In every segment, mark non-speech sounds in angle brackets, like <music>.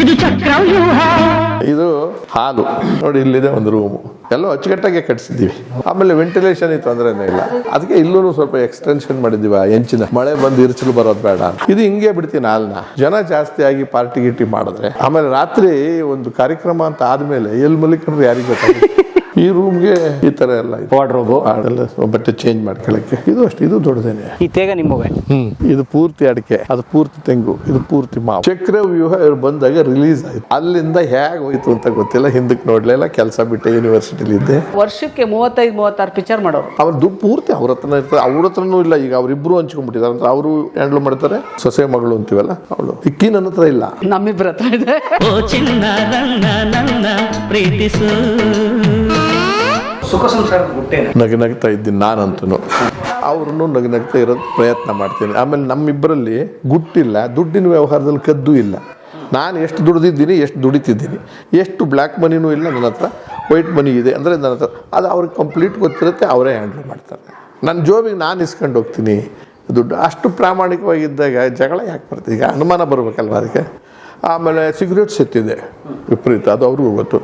ಇದು ಚಕ್ರವ್ಯೂಹ. ಇದು ಹಾಲು. ನೋಡಿ, ಇಲ್ಲಿದೆ ಒಂದು ರೂಮು ಎಲ್ಲೋ ಅಚ್ಚುಕಟ್ಟಾಗೆ ಕಟ್ಸಿದ್ದೀವಿ. ಆಮೇಲೆ ವೆಂಟಿಲೇಷನ್ ತೊಂದರೆನೇ ಇಲ್ಲ. ಅದಕ್ಕೆ ಇಲ್ಲೂ ಸ್ವಲ್ಪ ಎಕ್ಸ್ಟೆನ್ಷನ್ ಮಾಡಿದ್ವಿ ಹೆಂಚಿನ ಮಳೆ ಬಂದು ಇರ್ಚಲು ಬರೋದು ಬೇಡ ಇದು ಹಿಂಗೆ ಬಿಡ್ತೀನಿ ಹಾಲ್ನ. ಜನ ಜಾಸ್ತಿ ಆಗಿ ಪಾರ್ಟಿ ಗಿಟಿ ಮಾಡಿದ್ರೆ. ಆಮೇಲೆ ರಾತ್ರಿ ಒಂದು ಕಾರ್ಯಕ್ರಮ ಅಂತ ಆದ್ಮೇಲೆ ಎಲ್ಲಿ ಮಲಿಕೊಂಡ್ರೆ ಯಾರಿಗೆ ಗೊತ್ತಾಗುತ್ತೆ? ಈ ರೂಮ್ಗೆ ಈ ತರ ಎಲ್ಲ ವಾರ್ಡ್ರೋಬ್ ಅದೆಲ್ಲ ಬಟ್ಟೆ ಚೇಂಜ್ ಮಾಡ್ಕೊಳ್ಳಕ್ಕೆ. ಇದು ಅಷ್ಟು ಇದು ದೊಡ್ಡದೇನೆ. ಈ ತೇಗ ನಿಮ್ಮವೇ? ಹ್ಮ್. ಇದು ಪೂರ್ತಿ ಅಡಿಕೆ ಅದು ಪೂರ್ತಿ ತೆಂಗು ಇದು ಪೂರ್ತಿ ಮಾವು. ಚಕ್ರ ವ್ಯೂಹ ಇವ್ರು ಬಂದಾಗ ರಿಲೀಸ್ ಆಯ್ತು. ಅಲ್ಲಿಂದ ಹೇಗೆ ಹೋಯ್ತು ಅಂತ ಗೊತ್ತಿಲ್ಲ ಹಿಂದಕ್ಕೆ ನೋಡ್ಲಿಲ್ಲ ಕೆಲಸ ಬಿಟ್ಟೆ ಯೂನಿವರ್ಸಿಟಿಲಿ ಇದ್ದೆ. ವರ್ಷಕ್ಕೆ ಮೂವತ್ತೈದು ಮೂವತ್ತಾರು ಪಿಕ್ಚರ್ ಮಾಡೋರು. ಅವ್ರ ದುಡ್ಡು ಪೂರ್ತಿ ಅವ್ರ ಹತ್ರ ಇರ್ತಾರೆ ಅವ್ರ ಹತ್ರನೂ ಇಲ್ಲ ಈಗ ಅವ್ರಿಬ್ರು ಹಂಚ್ಕೊಂಡ್ಬಿಟ್ಟಿದ್ದಾರೆ. ಅಂತ ಅವರು ಹ್ಯಾಂಡಲ್ ಮಾಡ್ತಾರೆ ಸೊಸೆ ಮಗಳು ಅಂತೀವಲ್ಲ ಅವಳು. ಇಕ್ಕಿ ನನ್ನ ಹತ್ರ ಇಲ್ಲ. ನಮ್ಮಿಬ್ಬರ ಹತ್ರ ಇದೆ. ಓ ಚಿನ್ನ ನನ್ನ ನನ್ನ ಪ್ರೀತಿಸು. ಸುಖ ಸಂಸಾರದ ಗುಟ್ಟೆ ನಗ ನಗ್ತಾ ಇದ್ದೀನಿ ನಾನಂತೂ ಅವ್ರನ್ನು ನಗೆ ನಗ್ತಾ ಇರೋದು ಪ್ರಯತ್ನ ಮಾಡ್ತೀನಿ. ಆಮೇಲೆ ನಮ್ಮಿಬ್ಬರಲ್ಲಿ ಗುಟ್ಟಿಲ್ಲ, ದುಡ್ಡಿನ ವ್ಯವಹಾರದಲ್ಲಿ ಕದ್ದು ಇಲ್ಲ. ನಾನು ಎಷ್ಟು ದುಡ್ದಿದ್ದೀನಿ, ಎಷ್ಟು ದುಡಿತಿದ್ದೀನಿ. ಎಷ್ಟು ಬ್ಲ್ಯಾಕ್ ಮನಿನೂ ಇಲ್ಲ, ನನ್ನ ಹತ್ರ ವೈಟ್ ಮನಿ ಇದೆ ಅಂದರೆ ನನ್ನ ಹತ್ರ ಅದು ಅವ್ರಿಗೆ ಕಂಪ್ಲೀಟ್ ಗೊತ್ತಿರುತ್ತೆ, ಅವರೇ ಹ್ಯಾಂಡಲ್ ಮಾಡ್ತಾರೆ. ನನ್ನ ಜೋಬಿಗೆ ನಾನು ಇಸ್ಕೊಂಡು ಹೋಗ್ತೀನಿ. ದುಡ್ಡು ಅಷ್ಟು ಪ್ರಾಮಾಣಿಕವಾಗಿದ್ದಾಗ ಜಗಳ ಯಾಕೆ ಬರ್ತದೆ? ಈಗ ಅನುಮಾನ ಬರಬೇಕಲ್ವ ಅದಕ್ಕೆ? ಆಮೇಲೆ ಸಿಗರೇಟ್ಸ್ ಎತ್ತಿದೆ ವಿಪರೀತ, ಅದು ಅವ್ರಿಗೂ ಗೊತ್ತು.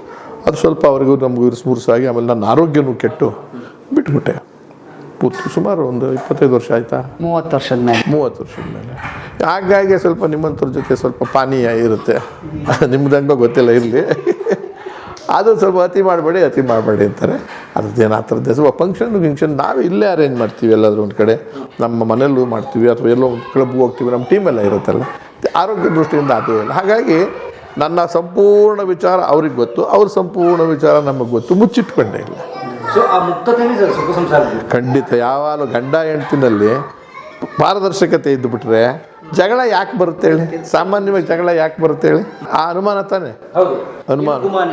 ಅದು ಸ್ವಲ್ಪ ಅವ್ರಿಗೂ ನಮಗೂ ಇರಿಸ್ಮುರ್ಸಾಗಿ ಆಮೇಲೆ ನನ್ನ ಆರೋಗ್ಯನೂ ಕೆಟ್ಟು ಬಿಟ್ಬಿಟ್ಟೆ. ಪೂರ್ತಿ ಸುಮಾರು ಒಂದು ಇಪ್ಪತ್ತೈದು ವರ್ಷ ಆಯ್ತಾ? ಮೂವತ್ತು ವರ್ಷದ ಮೇಲೆ. ಮೂವತ್ತು ವರ್ಷದ ಮೇಲೆ. ಹಾಗಾಗಿ ಸ್ವಲ್ಪ ನಿಮ್ಮಂಥವ್ರ ಜೊತೆ ಸ್ವಲ್ಪ ಪಾನೀಯ ಇರುತ್ತೆ. ನಿಮ್ದಂಗೋ ಗೊತ್ತಿಲ್ಲ ಇರಲಿ. ಅದು ಸ್ವಲ್ಪ ಅತಿ ಮಾಡಬೇಡಿ ಅತಿ ಮಾಡಬೇಡಿ ಅಂತಾರೆ. ಅದ್ರದ್ದೇನು ಆ ಥರದ್ದು ಸ್ವಲ್ಪ ಫಂಕ್ಷನ್ ಫಿಂಕ್ಷನ್ ನಾವು ಇಲ್ಲೇ ಅರೇಂಜ್ ಮಾಡ್ತೀವಿ ಎಲ್ಲಾದರೂ ಒಂದು ಕಡೆ. ನಮ್ಮ ಮನೆಯಲ್ಲೂ ಮಾಡ್ತೀವಿ ಅಥವಾ ಎಲ್ಲೋ ಒಂದು ಕ್ಲಬ್ಗೆ ಹೋಗ್ತೀವಿ ನಮ್ಮ ಟೀಮೆಲ್ಲ ಇರುತ್ತಲ್ಲ. ಆರೋಗ್ಯ ದೃಷ್ಟಿಯಿಂದ ಅದು ಇಲ್ಲ. ಹಾಗಾಗಿ ನನ್ನ ಸಂಪೂರ್ಣ ವಿಚಾರ ಅವ್ರಿಗೆ ಗೊತ್ತು ಅವ್ರ ಸಂಪೂರ್ಣ ವಿಚಾರ ನಮಗೆ ಗೊತ್ತು ಮುಚ್ಚಿಟ್ಕೊಂಡೇ ಇಲ್ಲ. ಖಂಡಿತ ಯಾವಾಗಲೂ ಗಂಡ ಹೆಂಡತಿನಲ್ಲಿ ಪಾರದರ್ಶಕತೆ ಇದ್ದು ಬಿಟ್ರೆ ಜಗಳ ಯಾಕೆ ಬರುತ್ತೆ ಹೇಳಿ? ಸಾಮಾನ್ಯವಾಗಿ ಜಗಳ ಯಾಕೆ ಬರುತ್ತೆ ಹೇಳಿ? ಆ ಅನುಮಾನ ತಾನೆ? ಅನುಮಾನ.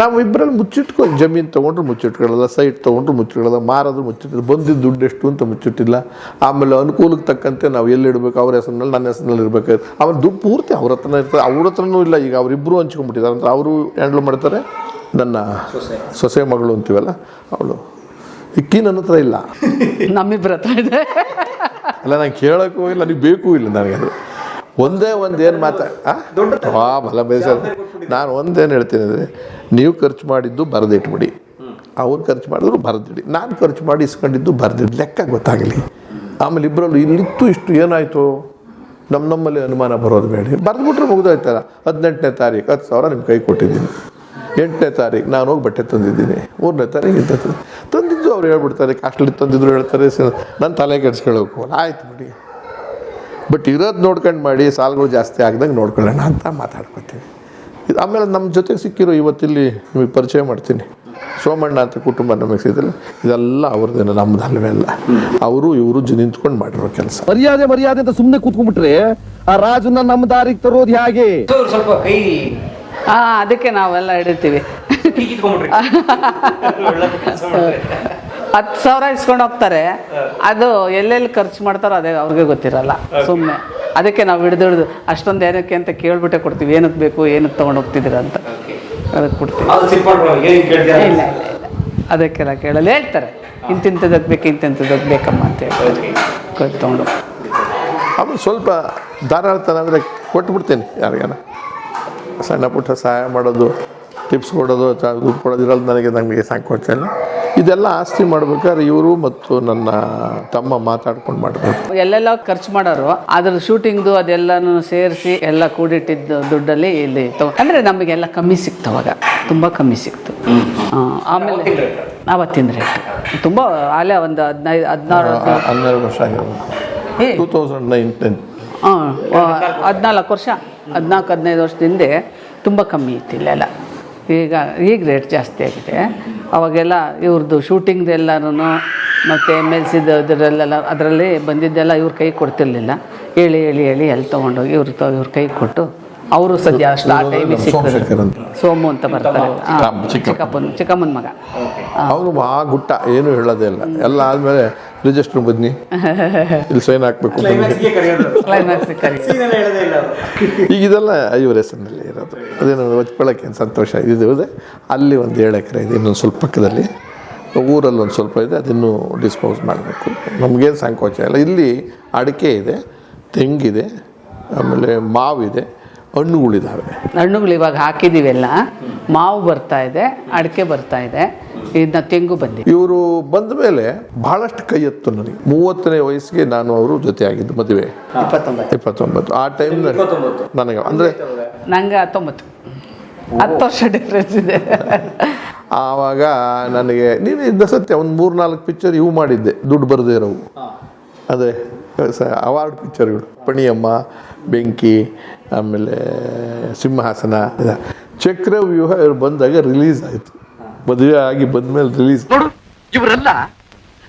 ನಾವು ಇಬ್ಬರಲ್ಲಿ ಮುಚ್ಚಿಟ್ಕೊ ಜಮೀನು ತಗೊಂಡ್ರು ಮುಚ್ಚಿಟ್ಕೊಳ್ಳಲ್ಲ ಸೈಟ್ ತಗೊಂಡ್ರು ಮುಚ್ಚಿಟ್ಕೊಳ್ಳಲ್ಲ ಮಾರೋದು ಮುಚ್ಚಿಟ್ಟಿಲ್ಲ ಬಂದಿದ್ದ ದುಡ್ಡು ಎಷ್ಟು ಅಂತ ಮುಚ್ಚಿಟ್ಟಿಲ್ಲ. ಆಮೇಲೆ ಅನುಕೂಲಕ್ಕೆ ತಕ್ಕಂತೆ ನಾವು ಎಲ್ಲಿ ಇಡಬೇಕು ಅವ್ರ ಹೆಸರಿನಲ್ಲಿ ನನ್ನ ಹೆಸರಿನಲ್ಲಿ ಇರಬೇಕು. ಅವ್ರ ದುಡ್ಡು ಪೂರ್ತಿ ಅವ್ರ ಹತ್ರನೇ ಇರ್ತದೆ. ಅವ್ರ ಹತ್ರನೂ ಇಲ್ಲ ಈಗ ಅವರಿಬ್ಬರು ಹಂಚ್ಕೊಂಡ್ಬಿಟ್ಟಿದ್ದಾರೆ. ಅಂತ ಅವರು ಹ್ಯಾಂಡ್ಲ್ ಮಾಡ್ತಾರೆ ನನ್ನ ಸೊಸೆ. ಸೊಸೆ ಮಗಳು ಅಂತೀವಲ್ಲ ಅವಳು. ಇಕ್ಕಿ ನನ್ನ ಹತ್ರ ಇಲ್ಲ. ನಮ್ಮಿಬ್ಬರ ಹತ್ರ ಇದೆ. ಅಲ್ಲ ನಾನು ಕೇಳೋಕ್ಕೂ ಇಲ್ಲ ನೀವು ಬೇಕು ಇಲ್ಲ ನನಗೆ ಅದು. ಒಂದೇ ಒಂದು ಏನು ಮಾತಾ ವಾ ಬಲ ಬೇಸ ನಾನು ಒಂದೇನು ಹೇಳ್ತೀನಿ ಅಂದರೆ ನೀವು ಖರ್ಚು ಮಾಡಿದ್ದು ಬರೆದಿಟ್ಬಿಡಿ. ಅವ್ರು ಖರ್ಚು ಮಾಡಿದ್ರು ಬರೆದಿಡಿ. ನಾನು ಖರ್ಚು ಮಾಡಿ ಇಸ್ಕೊಂಡಿದ್ದು ಬರೆದಿಡಿ. ಲೆಕ್ಕ ಗೊತ್ತಾಗಲಿ. ಆಮೇಲೆ ಇಬ್ಬರಲ್ಲೂ ಇಲ್ಲಿತ್ತು ಇಷ್ಟು ಏನಾಯಿತು? ನಮ್ಮ ನಮ್ಮಲ್ಲಿ ಅನುಮಾನ ಬರೋದು ಬೇಡಿ. ಬರೆದ್ಬಿಟ್ರೆ ಮುಗಿದೋಯ್ತಲ್ಲ. ಹದಿನೆಂಟನೇ ತಾರೀಕು ಹತ್ತು ಸಾವಿರ ನಿಮ್ಮ ಕೈ ಕೊಟ್ಟಿದ್ದೀನಿ. ಎಂಟನೇ ತಾರೀಕು ನಾನು ಹೋಗಿ ಬಟ್ಟೆ ತಂದಿದ್ದೀನಿ. ಮೂರನೇ ತಾರೀಕು ಇಂಥ ತಂದು ತಂದಿದ್ದು ಅವ್ರು ಹೇಳ್ಬಿಡ್ತಾರೆ ಕಾಸ್ಟ್ಲಿ ತಂದಿದ್ರು ಹೇಳ್ತಾರೆ ನನ್ನ ತಲೆ ಕೆಡ್ಸ್ಕೊಳ್ಳೋಕೆ. ಆಯ್ತು ಬಿಡಿ. ಬಟ್ ಇರೋದು ನೋಡ್ಕೊಂಡು ಮಾಡಿ ಸಾಲ್ಗಳು ಜಾಸ್ತಿ ಆಗ್ದಂಗೆ ನೋಡ್ಕೊಳ್ಳೋಣ ಅಂತ ಮಾತಾಡ್ಕೊತೀನಿ. ಇದು ಆಮೇಲೆ ನಮ್ಮ ಜೊತೆಗೆ ಸಿಕ್ಕಿರೋ ಇವತ್ತಿಲ್ಲಿ ನಿಮಗೆ ಪರಿಚಯ ಮಾಡ್ತೀನಿ. ಸೋಮಣ್ಣ ಅಂತ ಕುಟುಂಬ ನಮಗೆ ಸಿಗಲ್ಲ ಇದೆಲ್ಲ ಅವ್ರದ್ದೇನು ನಮ್ಮದಲ್ವೇ ಅಲ್ಲ. ಅವರು ಇವರು ಜಿ ನಿಂತ್ಕೊಂಡು ಮಾಡಿರೋ ಕೆಲಸ. ಮರ್ಯಾದೆ ಮರ್ಯಾದೆ ಅಂತ ಸುಮ್ಮನೆ ಕೂತ್ಕೊಂಡ್ಬಿಟ್ರೆ ಆ ರಾಜನ ನಮ್ಮ ದಾರಿಗೆ ತರೋದು ಹೇಗೆ? ಸ್ವಲ್ಪ ಕೈ ಹಾ ಅದಕ್ಕೆ ನಾವೆಲ್ಲ ಹಿಡಿತೀವಿ. ಹತ್ತು ಸಾವಿರ ಇಸ್ಕೊಂಡು ಹೋಗ್ತಾರೆ. ಅದು ಎಲ್ಲೆಲ್ಲಿ ಖರ್ಚು ಮಾಡ್ತಾರೋ ಅದೇ ಅವ್ರಿಗೆ ಗೊತ್ತಿರಲ್ಲ. ಸುಮ್ಮನೆ ಅದಕ್ಕೆ ನಾವು ಹಿಡ್ದು ಹಿಡ್ದು ಅಷ್ಟೊಂದು ಏನಕ್ಕೆ ಅಂತ ಕೇಳ್ಬಿಟ್ಟೆ ಕೊಡ್ತೀವಿ. ಏನಕ್ಕೆ ಬೇಕು ಏನಕ್ಕೆ ತೊಗೊಂಡು ಹೋಗ್ತಿದ್ದೀರಾ ಅಂತ. ಅದಕ್ಕೆ ಕೊಡ್ತೀವಿ. ಇಲ್ಲ ಇಲ್ಲ ಇಲ್ಲ. ಅದಕ್ಕೆಲ್ಲ ಕೇಳಲ್ಲ. ಹೇಳ್ತಾರೆ. ಇಂತಿಂಥದಕ್ಕೆ ಬೇಕು ಇಂತಿಂಥದಕ್ಕೆ ಬೇಕಮ್ಮ ಅಂತ ಹೇಳ್ತಾರೆ ತೊಗೊಂಡು ಅವ್ರು ಸ್ವಲ್ಪ ಧಾರಾಳತನ ಅಂದರೆ ಕೊಟ್ಬಿಡ್ತೀನಿ ಯಾರಿಗಾನ ಸಣ್ಣ ಪುಟ್ಟ ಸಹಾಯ ಮಾಡೋದು ಟಿಪ್ಸ್ ಕೊಡೋದು ಅಥವಾ ದುಡ್ಡು ಕೊಡೋದಿರಲ್ಲ ನನಗೆ ನಮಗೆ ಸಾಕೋತಿಲ್ಲ ಇದೆಲ್ಲ ಆಸ್ತಿ ಮಾಡ್ಬೇಕಾದ್ರೆ ಇವರು ಮತ್ತು ನನ್ನ ತಮ್ಮ ಮಾತಾಡ್ಕೊಂಡು ಮಾಡಬೇಕು. ಎಲ್ಲೆಲ್ಲ ಖರ್ಚು ಮಾಡೋರು ಅದ್ರ ಶೂಟಿಂಗ್ದು ಅದೆಲ್ಲನೂ ಸೇರಿಸಿ ಎಲ್ಲ ಕೂಡಿಟ್ಟಿದ್ದ ದುಡ್ಡಲ್ಲಿ ಇಲ್ಲಿ ಅಂದರೆ ಅಂದ್ರೆ ನಮಗೆಲ್ಲ ಕಮ್ಮಿ ಸಿಕ್ತವಾಗ ತುಂಬ ಕಮ್ಮಿ ಸಿಕ್ತು. ಆಮೇಲೆ ಅವತ್ತಿನ ರೇಟ್ ತುಂಬ ಅಲ್ಲೇ ಒಂದು ಹದಿನೈದು ಹದಿನಾರು ಹನ್ನೆರಡು ವರ್ಷ ಆಗಿರ್ಬೋದು. ಟೂ ತೌಸಂಡ್ ನೈನ್ ಟೆನ್ ಹಾಂ ಹದಿನಾಲ್ಕು ವರ್ಷ ಹದಿನಾಲ್ಕು ಹದಿನೈದು ವರ್ಷದಿಂದ ತುಂಬ ಕಮ್ಮಿ ಇತ್ತು ಇಲ್ಲೆಲ್ಲ. ಈಗ ಈಗ ರೇಟ್ ಜಾಸ್ತಿ ಆಗಿದೆ. ಅವಾಗೆಲ್ಲ ಇವ್ರದ್ದು ಶೂಟಿಂಗ್ದೆಲ್ಲರೂ ಮತ್ತು ಎಂ ಎಲ್ ಸಿದು ಅದರಲ್ಲೆಲ್ಲ ಅದರಲ್ಲಿ ಬಂದಿದ್ದೆಲ್ಲ ಇವ್ರ ಕೈ ಕೊಡ್ತಿರ್ಲಿಲ್ಲ. ಹೇಳಿ ಹೇಳಿ ಹೇಳಿ ಎಲ್ಲಿ ತೊಗೊಂಡೋಗಿ ಇವ್ರ ತ ಇವ್ರ ಕೈ ಕೊಟ್ಟು ಅವರು ಸದ್ಯ ಅಷ್ಟು ಆ ಟೈಮಿಗೆ ಅಂತ. ಸೋಮು ಅಂತ ಬರ್ತಾರೆ. ಚಿಕ್ಕಪ್ಪನ ಚಿಕ್ಕಮ್ಮನ ಮಗ. ಅವರು ಆ ಗುಟ್ಟ ಏನು ಹೇಳೋದೇ ಇಲ್ಲ. ಎಲ್ಲ ಆದಮೇಲೆ ರಿಜಿಸ್ಟ್ರ್ ಬದ್ನಿ ಇಲ್ಲಿ ಸೈನ್ ಹಾಕ್ಬೇಕು ಈಗ ಇದೆಲ್ಲ ಇವ್ರ ಹೆಸರಿನಲ್ಲಿ ಇರೋದು. ಅದೇನು ಹೊಚ್ಕೊಳ್ಳೋಕೆ ಏನು ಸಂತೋಷ ಇದು ಇದೆ ಅಲ್ಲಿ ಒಂದು ಏಳು ಎಕರೆ ಇದೆ ಇನ್ನೊಂದು ಸ್ವಲ್ಪ ಪಕ್ಕದಲ್ಲಿ. ಊರಲ್ಲಿ ಒಂದು ಸ್ವಲ್ಪ ಇದೆ ಅದನ್ನು ಡಿಸ್ಪೋಸ್ ಮಾಡಬೇಕು. ನಮಗೇನು ಸಂಕೋಚ ಇಲ್ಲ. ಇಲ್ಲಿ ಅಡಿಕೆ ಇದೆ ತೆಂಗಿದೆ ಆಮೇಲೆ ಮಾವಿದೆ. ಹಣ್ಣುಗಳಿದ್ದಾವೆ ಹಣ್ಣುಗಳು ಇವಾಗ ಹಾಕಿದ್ದೀವೆಲ್ಲ ಮಾವು ಬರ್ತಾ ಇದೆ ಅಡಿಕೆ ಬರ್ತಾ ಇದೆ ಇದನ್ನ ತೆಂಗು ಬಂದಿದೆ. ಇವರು ಬಂದ ಮೇಲೆ ಬಹಳಷ್ಟು ಕೈ ಎತ್ತು ನನಗೆ. ಮೂವತ್ತನೇ ವಯಸ್ಸಿಗೆ ನಾನು ಅವರು ಜೊತೆಯಾಗಿದ್ದು ಮದುವೆ. ಇಪ್ಪತ್ತೊಂಬತ್ತು. ಇಪ್ಪತ್ತೊಂಬತ್ತು. ಆ ಟೈಮ್ ನನಗೆ ಅಂದರೆ ನಂಗೆ ಹತ್ತೊಂಬತ್ತು. ಹತ್ತು ವರ್ಷ ಡಿಫ್ರೆನ್ಸ್ ಇದೆ. ಆವಾಗ ನನಗೆ ನೀನು ಇದ್ದ ಸತ್ಯ ಒಂದು ಮೂರು ನಾಲ್ಕು ಪಿಕ್ಚರ್ ಇವು ಮಾಡಿದ್ದೆ. ದುಡ್ಡು ಬರದೇ ಇರೋವು. ಅದೇ ಅವಾರ್ಡ್ ಪಿಕ್ಚರ್ಗಳು ಪಣಿಯಮ್ಮ ಬೆಂಕಿ ಆಮೇಲೆ ಸಿಂಹಾಸನ ಚಕ್ರವ್ಯೂಹ ಇವ್ರು ಬಂದಾಗ ರಿಲೀಸ್ ಆಯಿತು. ಮದುವೆ ಆಗಿ ಬಂದ್ಮೇಲೆ ರಿಲೀಸ್ ನೋಡು ಇವರೆಲ್ಲ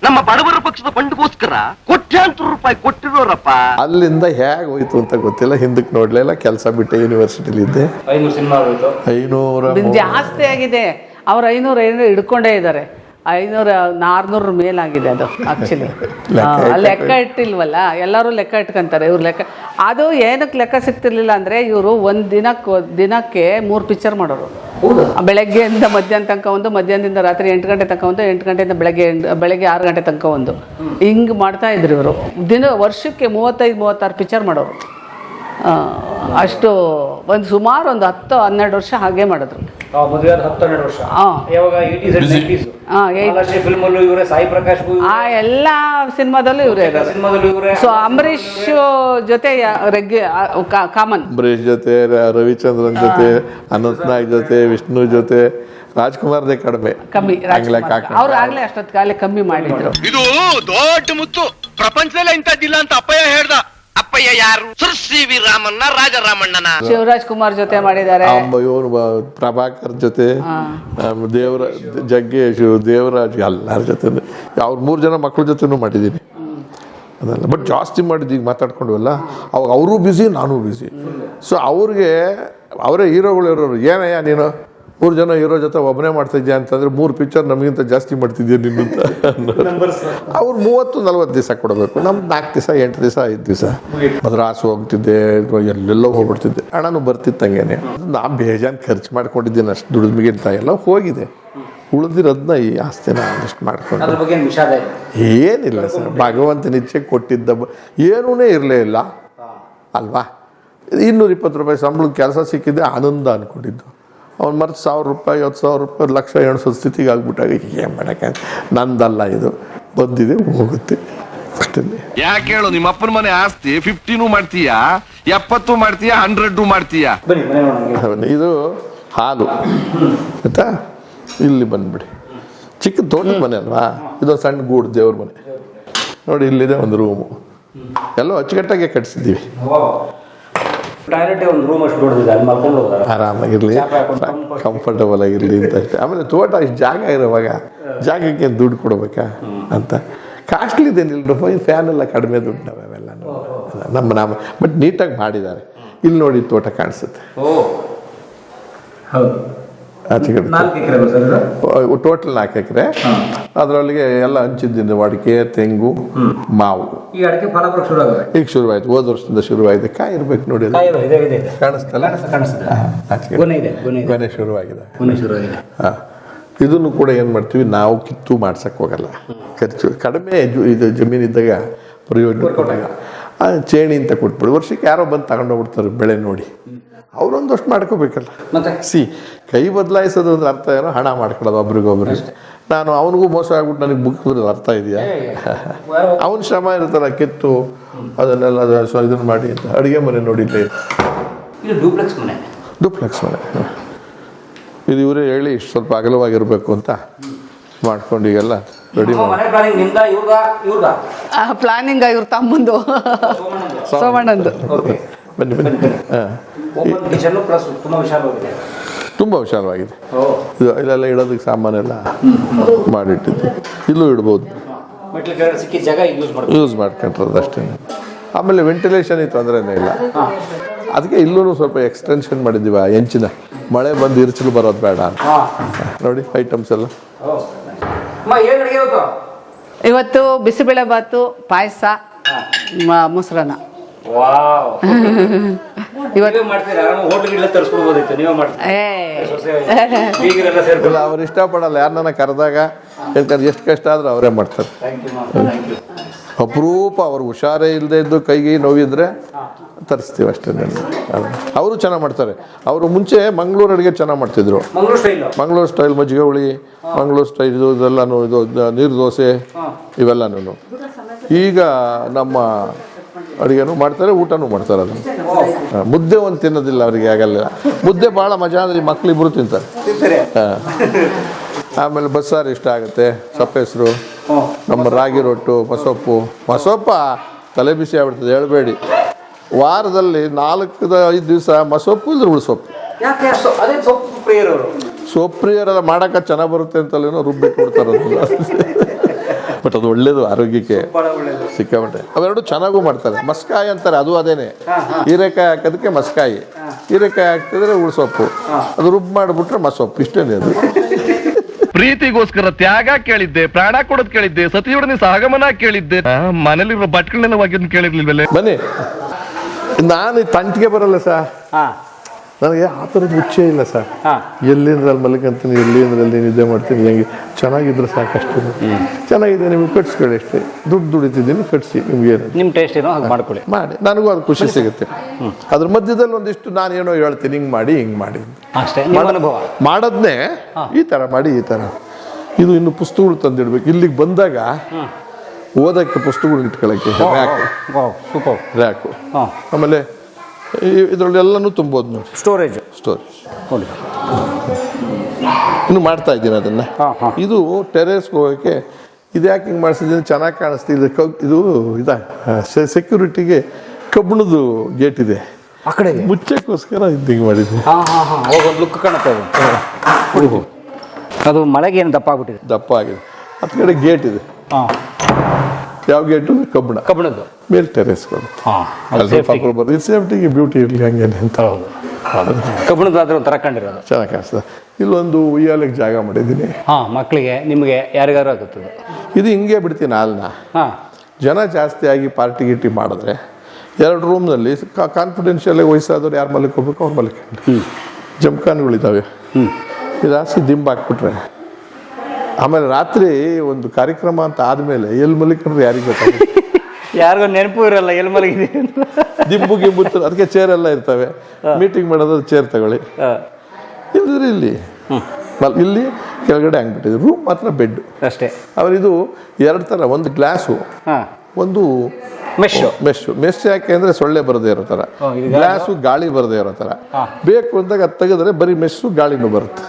ನಮ್ಮ ಬಡವರ ಪಕ್ಷದ ಫಂಡ್ಗೋಸ್ಕರ ಕೋಟ್ಯಾಂತರ ರೂಪಾಯಿ ಕೊಟ್ಟಿರೋರಪ್ಪ. ಅಲ್ಲಿಂದ ಹೇಗೆ ಹೋಯ್ತು ಅಂತ ಗೊತ್ತಿಲ್ಲ ಹಿಂದಕ್ಕೆ ನೋಡ್ಲಿಲ್ಲ ಕೆಲಸ ಬಿಟ್ಟೆ ಸಿನಿಮಾ ಆಗೋಯ್ತು. ಐನೂರ ಇದು ಜಾಸ್ತಿ ಆಗಿದೆ ಅವ್ರು ಐನೂರ ಐನೂರು ಹಿಡ್ಕೊಂಡೇ ಇದ್ದಾರೆ. ಐನೂರ ಆರ್ನೂರ ಮೇಲಾಗಿದೆ ಅದು ಆಕ್ಚುಲಿ ಲೆಕ್ಕ ಇಟ್ಟಿಲ್ವಲ್ಲ ಎಲ್ಲರೂ ಲೆಕ್ಕ ಇಟ್ಕೊಂತಾರೆ ಇವ್ರು ಲೆಕ್ಕ. ಅದು ಏನಕ್ಕೆ ಲೆಕ್ಕ ಸಿಗ್ತಿರ್ಲಿಲ್ಲ ಅಂದರೆ ಇವರು ಒಂದು ದಿನಕ್ಕೆ ದಿನಕ್ಕೆ ಮೂರು ಪಿಕ್ಚರ್ ಮಾಡೋರು. ಬೆಳಗ್ಗೆಯಿಂದ ಮಧ್ಯಾಹ್ನ ತನಕ ಒಂದು ಮಧ್ಯಾಹ್ನದಿಂದ ರಾತ್ರಿ ಎಂಟು ಗಂಟೆ ತನಕ ಒಂದು ಎಂಟು ಗಂಟೆಯಿಂದ ಬೆಳಗ್ಗೆ ಎಂಟು- ಬೆಳಗ್ಗೆ ಆರು ಗಂಟೆ ತನಕ ಒಂದು. ಹಿಂಗೆ ಮಾಡ್ತಾ ಇದ್ರು ಇವರು. ದಿನ ವರ್ಷಕ್ಕೆ ಮೂವತ್ತೈದು ಮೂವತ್ತಾರು ಪಿಕ್ಚರ್ ಮಾಡೋರು. ಅಷ್ಟು ಒಂದು ಸುಮಾರು ಒಂದು ಹತ್ತು ಹನ್ನೆರಡು ವರ್ಷ ಹಾಗೆ ಮಾಡಿದ್ರು. ಆ, ಎಲ್ಲ ಸಿನಿಮಾದಲ್ಲೂ ಇವರೇ ಸೊ ಅಂಬರೀಷ್ ಜೊತೆ ರೆಗ್ಯು ಕಾಮನ್. ಅಂಬರೀಷ್ ಜೊತೆ ರವಿಚಂದ್ರನ್ ಜೊತೆ ಅನಂತ್ ನಾಗ್ ಜೊತೆ ವಿಷ್ಣು ಜೊತೆ ರಾಜ್ಕುಮಾರ್ದೇ ಕಡಿಮೆ. ಕಮ್ಮಿ. ಅವ್ರು ಆಗ್ಲೇ ಅಷ್ಟೊತ್ತಿಗಾಗಲೇ ಕಮ್ಮಿ ಮಾಡಿದ್ರು. ಇದು ದೊಡ್ಡ ಮುತ್ತು. ಪ್ರಪಂಚದಲ್ಲೇ ಇಂಥದ್ದಿಲ್ಲ ಅಂತ ಅಪ್ಪಯ್ಯ ಹೇಳ್ದ. ಅಪ್ಪಯ್ಯ ಯಾರು? ಸರ್ ಸಿ ವಿ ರಾಮಣ್ಣ ರಾಜರಾಮಣ್ಣನ. ಶಿವರಾಜ್ ಕುಮಾರ್ ಜೊತೆ ಮಾಡಿದ್ದಾರೆ. ಅಂಬ ಇವನು ಪ್ರಭಾಕರ್ ಜೊತೆ ಆಮೇಲೆ ದೇವರ ಜಗ್ಗೇಶ್ ದೇವರಾಜ್ ಎಲ್ಲರ ಜೊತೆ. ಅವ್ರ ಮೂರು ಜನ ಮಕ್ಕಳ ಜೊತೆನೂ ಮಾಡಿದ್ದೀನಿ. ಅದಲ್ಲ. ಬಟ್ ಜಾಸ್ತಿ ಮಾಡಿದ್ದು ಈಗ ಮಾತಾಡ್ಕೊಂಡ್ವಲ್ಲ ಅವಾಗ ಅವರು ಬ್ಯುಸಿ ನಾನು ಬ್ಯುಸಿ ಸೊ ಅವ್ರಿಗೆ ಅವರೇ ಹೀರೋಗಳು ಇರೋರು ಏನಯ್ಯ ನೀನು? ಮೂರು ಜನ ಇರೋ ಜೊತೆ ಒಬ್ಬನೇ ಮಾಡ್ತಾ ಅಂತಂದರೆ ಮೂರು ಪಿಕ್ಚರ್ ನಮಗಿಂತ ಜಾಸ್ತಿ ಮಾಡ್ತಿದ್ಯಾ ನಿನ್ನಂತ ಅವ್ರು ಮೂವತ್ತು ನಲ್ವತ್ತು ದಿವಸ ಕೊಡಬೇಕು. ನಮ್ದು ನಾಲ್ಕು ದಿವಸ ಎಂಟು ದಿವಸ ಐದು ದಿವಸ. ಮದ್ರಾಸ್ ಹೋಗ್ತಿದ್ದೆ ಎಲ್ಲೆಲ್ಲೋ ಹೋಗ್ಬಿಡ್ತಿದ್ದೆ. ಹಣನೂ ಬರ್ತಿತ್ತಂಗೇನೆ. ನಾ ಬೇಜಾನ್ ಖರ್ಚು ಮಾಡ್ಕೊಂಡಿದ್ದೀನಿ ಅಷ್ಟು ದುಡಿಮೆಗಿಂತ ಎಲ್ಲ ಹೋಗಿದೆ. ಉಳಿದಿರೋದನ್ನ ಈ ಆಸ್ತಿನ ಅಡ್ಜಸ್ಟ್ ಮಾಡ್ಕೊಂಡು. ಏನಿಲ್ಲ ಸರ್. ಭಗವಂತನ ಇಚ್ಛೆ ಕೊಟ್ಟಿದ್ದ ಏನೂ ಇರಲೇ ಇಲ್ಲ. ಅಲ್ವಾ? ಇನ್ನೂರ ಇಪ್ಪತ್ತು ರೂಪಾಯಿ ಸಂಬಳ ಕೆಲಸ ಸಿಕ್ಕಿದ್ದೆ ಆನಂದ ಅನ್ಕೊಂಡಿದ್ದು. ಅವ್ನು ಮರ್ತು ಸಾವಿರ ರೂಪಾಯಿ ಐವತ್ತು ಸಾವಿರ ರೂಪಾಯಿ ಲಕ್ಷ ಎಣಿಸೋ ಸ್ಥಿತಿಗೆ ಆಗ್ಬಿಟ್ಟಾಗ ಏನು ಮಾಡೋಕ್ಕೆ ನಂದಲ್ಲ ಇದು. ಬಂದಿದೆ ಹೋಗುತ್ತೆ. ಅಷ್ಟೇ. ಯಾಕೆ ಹೇಳು ನಿಮ್ಮ ಅಪ್ಪನ ಮನೆ ಆಸ್ತಿ ಫಿಫ್ಟಿನೂ ಮಾಡ್ತೀಯಾ ಎಪ್ಪತ್ತು ಮಾಡ್ತೀಯಾ ಹಂಡ್ರೆಡ್ ಮಾಡ್ತೀಯಾ? ಇದು ಹಾಲು. ಆಯ್ತಾ? ಇಲ್ಲಿ ಬಂದ್ಬಿಡಿ. ಚಿಕ್ಕ ತೋಟದ ಮನೆ ಅಲ್ವಾ? ಇದು ಸಣ್ಣ ಗೂಡು ದೇವ್ರ ಮನೆ. ನೋಡಿ ಇಲ್ಲಿದೆ ಒಂದು ರೂಮು ಎಲ್ಲೋ ಅಚ್ಚುಕಟ್ಟಾಗೆ ಕಟ್ಸಿದ್ದೀವಿ. ಟಾಯ್ಲೆಟ್ ಒಂದು ರೂಮ್ ಅಷ್ಟು ದೊಡ್ಡದಿದೆ ಅಲ್ಲಿ ಮಲ್ಕೊಂಡು ಹೋಗ್ತಾರೆ. ಆರಾಮಾಗಿರ್ಲಿ. ಕಂಫರ್ಟಬಲ್ ಆಗಿರಲಿ ಅಂತ ಅಷ್ಟೇ. ಆಮೇಲೆ ತೋಟ ಇಷ್ಟು ಜಾಗ ಇರೋವಾಗ ಜಾಗಕ್ಕೆ ದುಡ್ಡು ಕೊಡ್ಬೇಕಾ ಅಂತ. ಕಾಸ್ಟ್ಲಿ ಇದೇನಿಲ್ಲ ಫ್ಯಾನ್ ಎಲ್ಲ ಕಡಿಮೆ ದುಡ್ಡು ಅವೆಲ್ಲ ನಮ್ಮ ನಾಮ ಬಟ್ ನೀಟಾಗಿ ಮಾಡಿದ್ದಾರೆ. ಇಲ್ಲಿ ನೋಡಿ ತೋಟ ಕಾಣಿಸುತ್ತೆ. ಓ ಹೌದು. ಟೋಟಲ್ ನಾಲ್ಕು ಎಕರೆ ಅದರೊಳಗೆ ಎಲ್ಲ ಹಂಚಿದ್ದೀನಿ ಅಡಿಕೆ ತೆಂಗು ಮಾವು. ಈಗ ಶುರುವಾಯ್ತು ಹೋದ ವರ್ಷದಿಂದ ಶುರುವಾಯಿತು ಕಾಯಿ ಇರ್ಬೇಕು ನೋಡಿ. ಕಾಣಿಸ್ತಲ್ಲ? ಗೊನೆ ಶುರುವಾಗಿದೆ. ಇದನ್ನು ಕೂಡ ಏನು ಮಾಡ್ತೀವಿ? ನಾವು ಕಿತ್ತು ಮಾಡ್ಸಕ್ಕೆ ಹೋಗಲ್ಲ. ಖರ್ಚು ಕಡಿಮೆ ಇದು ಜಮೀನಿದ್ದಾಗ ಪ್ರಯೋಜನ ಚೇಣಿ ಅಂತ ಕೊಟ್ಬಿಡಿ. ವರ್ಷಕ್ಕೆ ಯಾರೋ ಬಂದು ತಗೊಂಡೋಗ್ಬಿಡ್ತಾರೆ ಬೆಳೆ ನೋಡಿ. ಅವರೊಂದಷ್ಟು ಮಾಡ್ಕೋಬೇಕಲ್ಲ. ಮತ್ತೆ? ಸಿ ಕೈ ಬದಲಾಯಿಸೋದು ಅಂದ್ರೆ ಅರ್ಥ ಏನೋ ಹಣ ಮಾಡ್ಕೊಳ್ಳೋದು ಒಬ್ರಿಗೊಬ್ರು ನಾನು ಅವನಿಗೂ ಮೋಸ ಆಗ್ಬಿಟ್ಟು ನನಗೆ ಬುಕ್ಕಿದ್ರೆ ಅರ್ಥ ಇದೆಯಾ? <laughs> ಅವನ ಶ್ರಮ ಇರುತ್ತಲ್ಲ ಕಿತ್ತು ಅದನ್ನೆಲ್ಲ ಇದನ್ನು ಮಾಡಿ ಅಂತ. ಅಡುಗೆ ಮನೆ ನೋಡಿದ್ದೆ. ಇದು ಡೂಪ್ಲೆಕ್ಸ್ ಮನೆ. ಡುಪ್ಲೆಕ್ಸ್ ಮನೆ. ಇದು ಇವರೇ ಹೇಳಿ ಇಷ್ಟು ಸ್ವಲ್ಪ ಅಗಲವಾಗಿರಬೇಕು ಅಂತ ಮಾಡ್ಕೊಂಡು ಈಗೆಲ್ಲ ರೆಡಿ ಮಾಡಿ ಮನೆ ಪ್ಲಾನಿಂಗ್ ಇವ್ರ ತಮ್ಮಂದು. ಸೋಮಣ್ಣಂದು. ಓಕೆ ಬನ್ನಿ ಬನ್ನಿ. ಹಾಂ. ಓಪನ್ ಪ್ಲಸ್ ತುಂಬಾ ವಿಶಾಲವಾಗಿದೆ. ತುಂಬ ವಿಶಾಲವಾಗಿದೆ. ಓ. ಇದು ಇಲ್ಲೆಲ್ಲ ಇಡೋದಕ್ಕೆ ಸಾಮಾನೆಲ್ಲ ಮಾಡಿಟ್ಟಿದ್ದು. ಇಲ್ಲೂ ಇಡ್ಬೋದು. ಯೂಸ್ ಮಾಡ್ಕೊಂಡ್ರದ್ದು ಅಷ್ಟೇ. ಆಮೇಲೆ ವೆಂಟಿಲೇಷನ್ ತೊಂದರೆನೇ ಇಲ್ಲ. ಅದಕ್ಕೆ ಇಲ್ಲೂ ಸ್ವಲ್ಪ ಎಕ್ಸ್ಟೆನ್ಷನ್ ಮಾಡಿದ್ದೀವಿ ಆ ಹೆಂಚಿನ ಮಳೆ ಬಂದು ಇರ್ಚಲು ಬರೋದು ಬೇಡ ನೋಡಿ ಐಟಮ್ಸ್ ಎಲ್ಲ. ಅಮ್ಮ ಏನು ಅಡುಗೆ ಇವತ್ತು? ಇವತ್ತು ಬಿಸಿಬೇಳೆ ಬಾತು ಪಾಯಸ ಮೊಸರನ್ನ. ವಾವ್. <laughs> ಇವತ್ತು ನೀವೇ ಮಾಡ್ತೀರಾ? ತರಿಸ್ಕೊಡ್ಬೋದಿತ್ತು. ನೀವೇ ಇಲ್ಲ ಅವ್ರು ಇಷ್ಟಪಡಲ್ಲ. ಯಾರನ್ನ ಕರೆದಾಗ ಯಾಕಂದ್ರೆ ಎಷ್ಟು ಕಷ್ಟ ಆದ್ರೂ ಅವರೇ ಮಾಡ್ತಾರೆ. ಥ್ಯಾಂಕ್ ಯು ಥ್ಯಾಂಕ್ ಯು ಅಪರೂಪ ಅವ್ರು ಹುಷಾರೇ ಇಲ್ಲದೆ ಇದ್ದು ಕೈಗೆ ನೋವಿದ್ರೆ ತರಿಸ್ತೀವಿ ಅಷ್ಟೇ ಅವರು ಚೆನ್ನಾಗಿ ಮಾಡ್ತಾರೆ. ಅವರು ಮುಂಚೆ ಮಂಗಳೂರು ಅಡುಗೆ ಚೆನ್ನಾಗಿ ಮಾಡ್ತಿದ್ರು. ಮಂಗಳೂರು ಸ್ಟೈಲು ಮಜ್ಜಿಗೆ ಹುಳಿ ಮಂಗಳೂರು ಸ್ಟೈಲ್ ಇದು ಇದೆಲ್ಲನೂ ಇದು ನೀರು ದೋಸೆ ಇವೆಲ್ಲನೂ ಈಗ ನಮ್ಮ ಅಡುಗೆನೂ ಮಾಡ್ತಾರೆ ಊಟನೂ ಮಾಡ್ತಾರೆ ಅದನ್ನು. ಮುದ್ದೆ ಒಂದು ತಿನ್ನೋದಿಲ್ಲ ಅವರಿಗೆ ಆಗಲ್ಲ ಮುದ್ದೆ ಭಾಳ ಮಜಾ ಅಂದರೆ ಮಕ್ಕಳಿಬ್ಬರು ತಿಂತಾರೆ. ತಿಂತಾರೆ. ಹಾಂ. ಆಮೇಲೆ ಬಸ್ಸಾರು ಇಷ್ಟ ಆಗುತ್ತೆ ಸಪ್ಪೆಸರು ನಮ್ಮ ರಾಗಿ ರೊಟ್ಟು ಮಸೊಪ್ಪು. ಮಸೊಪ್ಪ ತಲೆ ಬಿಸಿ ಆಗ್ಬಿಡ್ತದೆ ಹೇಳಬೇಡಿ. ವಾರದಲ್ಲಿ ನಾಲ್ಕು ಐದು ದಿವಸ ಮಸೊಪ್ಪು ಇಲ್ಲದ್ರೆ ಉಳಿಸೊಪ್ಪು. ಸೊಪ್ಪು ಪ್ರಿಯರಲ್ಲ ಮಾಡೋಕೆ ಮಾಡಕ್ಕೆ ಚೆನ್ನಾಗಿ ಬರುತ್ತೆ ಅಂತಲೇನೋ ರುಬ್ಬಿಟ್ಟು ಕೊಡ್ತಾರೆ ಬಟ್ ಅದು ಒಳ್ಳೇದು ಆರೋಗ್ಯಕ್ಕೆ ಸಿಕ್ಕಾಪಟ್ಟೆ. ಅವೆರಡು ಚೆನ್ನಾಗೂ ಮಾಡ್ತಾರೆ. ಮಸ್ಕಾಯಿ ಅಂತಾರೆ ಅದು ಅದೇನೆ. ಹೀರೆಕಾಯಿ ಹಾಕೋದಕ್ಕೆ ಮಸ್ಕಾಯಿ. ಹೀರೆಕಾಯಿ ಹಾಕ್ತಿದ್ರೆ ಉಳ್ಸೊಪ್ಪು ಅದು ರುಬ್ ಮಾಡಿಬಿಟ್ರೆ ಮಸೊಪ್ಪು ಇಷ್ಟೇನೆ ಅದು ಪ್ರೀತಿಗೋಸ್ಕರ ತ್ಯಾಗ ಕೇಳಿದ್ದೆ ಪ್ರಾಣ ಕೊಡೋದ್ ಕೇಳಿದ್ದೆ ಸತಿಯೊಡನೆ ಸಹಗಮನ ಕೇಳಿದ್ದೆ. ಆ, ಮನೇಲಿರೋ ಬಟ್ಗಳನ್ನೆಲ್ಲ ಒಗೆದ್ ಕೇಳಿರ್ಲಿಲ್ವಲ್ಲ? ಬನ್ನಿ. ನಾನು ತಂಟಿಗೆ ಬರಲ್ಲ ಸರ್. ಹಾಂ. ನನಗೆ ಆ ಥರದ ಹುಚ್ಚೇ ಇಲ್ಲ ಸರ್. ಎಲ್ಲಿ ಅಂದ್ರೆ ಅಲ್ಲಿ ಮಲ್ಕೊಂತೀನಿ ಅಂದ್ರೆ ಅಲ್ಲಿ ನಿದ್ದೆ ಮಾಡ್ತೀನಿ ಹೆಂಗೆ ಚೆನ್ನಾಗಿದ್ರೆ ಸಾಕಷ್ಟು. ಚೆನ್ನಾಗಿದೆ ನಿಮ್ಗೆ ಕಟ್ಸ್ಕೊಳ್ಳಿ ಅಷ್ಟೇ ದುಡ್ಡು ದುಡಿತಿದ್ದೀನಿ ಕಟ್ಸಿ ನಿಮ್ಗೆ ನಿಮ್ಮ ಟೇಸ್ಟ್ ಏನೋ ಹಾಗೆ ಮಾಡ್ಕೊಳ್ಳಿ. ಮಾಡಿ ನನಗೂ ಅದು ಖುಷಿ ಸಿಗುತ್ತೆ. ಅದ್ರ ಮಧ್ಯದಲ್ಲಿ ಒಂದಿಷ್ಟು ನಾನೇನೋ ಹೇಳ್ತೀನಿ ಹಿಂಗೆ ಮಾಡಿ ಹಿಂಗೆ ಮಾಡಿ ಅಷ್ಟೇ ಮಾಡೋದನ್ನೇ ಈ ಥರ ಮಾಡಿ ಈ ಥರ ಇದು ಇನ್ನು ಪುಸ್ತಕಗಳು ತಂದಿಡ್ಬೇಕು. ಇಲ್ಲಿಗೆ ಬಂದಾಗ ಓದಕ್ಕೆ ಪುಸ್ತಕಗಳು ಇಟ್ಕೊಳ್ಳೋಕ್ಕೆ ರ್ಯಾಕು ಸೂಪರ್ ಆಮೇಲೆ ಇದರಲ್ಲೆಲ್ಲನೂ ತುಂಬೋದು ನೋಡಿ. ಸ್ಟೋರೇಜ್ ಸ್ಟೋರೇಜ್ ನೋಡಿ. ಇನ್ನು ಮಾಡ್ತಾ ಇದ್ದೀನಿ ಅದನ್ನು. ಇದು ಟೆರೇಸ್ಗೆ ಹೋಗೋಕ್ಕೆ ಇದು ಯಾಕೆ ಹಿಂಗೆ ಮಾಡಿಸಿದ್ದೀನಿ ಚೆನ್ನಾಗಿ ಕಾಣಿಸ್ತಿದೆ. ಕಬ್ ಇದು ಇದ ಸೆಕ್ಯೂರಿಟಿಗೆ ಕಬ್ಬಿಣದ್ದು ಗೇಟ್ ಇದೆ. ಆ ಕಡೆ ಮುಚ್ಚಕ್ಕೋಸ್ಕರ ಇದು ಹಿಂಗೆ ಮಾಡಿದ್ದೆ ಹಾಂ ಹಾಂ ಹಾಂ. ಅವಾಗ ಒಂದು ಲುಕ್ ಕಾಣುತ್ತೆ ಅದು. ಮಳೆಗೆ ಏನು ದಪ್ಪ ಆಗ್ಬಿಟ್ಟಿದೆ? ದಪ್ಪ ಆಗಿದೆ. ಹತ್ತು ಕಡೆ ಗೇಟ್ ಇದೆ. ಹಾಂ. ಯಾವ ಗೇಟು ಕಬ್ಬಿಣ. ಕಬ್ಬಿಣದ್ದು. ಮೇಲೆ ಟೆರೇಸ್ ಸೇಫ್ಟಿಗೆ ಬ್ಯೂಟಿ ಇರಲಿ ಹಂಗೇನೆ ಅಂತ. ಹೌದು. ಒಂಥರ ಆದ್ರೆ ಒಂದು ಕಂಡಿರೋದು. ಚೆನ್ನಾಗಿ ಕಾಣಿಸ್ತದೆ. ಇಲ್ಲೊಂದು ಉಯ್ಯಾಲೆಗೆ ಜಾಗ ಮಾಡಿದ್ದೀನಿ. ಹಾಂ ಮಕ್ಕಳಿಗೆ ನಿಮಗೆ ಯಾರಿಗಾರು ಆಗುತ್ತದೆ. ಇದು ಹಿಂಗೆ ಬಿಡ್ತೀನಿ ಹಾಲನ್ನ ಹಾಂ. ಜನ ಜಾಸ್ತಿ ಆಗಿ ಪಾರ್ಟಿ ಗಿಟಿ ಮಾಡಿದ್ರೆ ಎರಡು ರೂಮ್ನಲ್ಲಿ ಕಾನ್ಫಿಡೆನ್ಷಿಯಲ್ ವಯಸ್ಸಾದವ್ರು ಯಾರು ಮಲ್ಕೋಬೇಕು ಅವ್ರು ಮಲ್ಕೊಂಡು ಜಮ್ಖಾನ್ಗಳಿದ್ದಾವೆ ಇದು ಜಾಸ್ತಿ ದಿಂಬು ಹಾಕ್ಬಿಟ್ರೆ ಆಮೇಲೆ ರಾತ್ರಿ ಒಂದು ಕಾರ್ಯಕ್ರಮ ಅಂತ ಆದಮೇಲೆ ಎಲ್ಲಿ ಮಲ್ಕೊಂಡ್ರೆ ಯಾರಿಗೆ ಗೊತ್ತಾಗುತ್ತೆ? <laughs> ಯಾರಿಗೂ ನೆನಪು ಇರಲ್ಲ ಎಲ್ಲಿ ಮಲಗಿದೆ ಅಂತ. <laughs> ದಿಂಬು ಗಿಂಬು ಅದಕ್ಕೆ ಚೇರ್ ಎಲ್ಲ ಇರ್ತವೆ. ಮೀಟಿಂಗ್ ಮಾಡೋದು ಚೇರ್ ತಗೊಳ್ಳಿ. ಇಲ್ಲದ್ರೆ ಇಲ್ಲಿ. ಇಲ್ಲಿ ಕೆಳಗಡೆ ಹಂಗ್ಬಿಟ್ಟಿದ್ರು ರೂಮ್ ಮಾತ್ರ ಬೆಡ್ ಅಷ್ಟೇ. ಅವರಿದು ಎರಡು ಥರ ಒಂದು ಗ್ಲಾಸು ಒಂದು ಮೆಶ್ಶು ಮೆಶ್ ಮೆಶ್ ಯಾಕೆ ಅಂದ್ರೆ ಸೊಳ್ಳೆ ಬರದೇ ಇರೋ ತರ. ಗ್ಲಾಸು ಗಾಳಿ ಬರದೇ ಇರೋ ತರ. ಬೇಕು ಅಂದಾಗ ಅದು ತೆಗೆದ್ರೆ ಬರೀ ಮೆಸ್ಸು ಗಾಳಿನೂ ಬರುತ್ತೆ.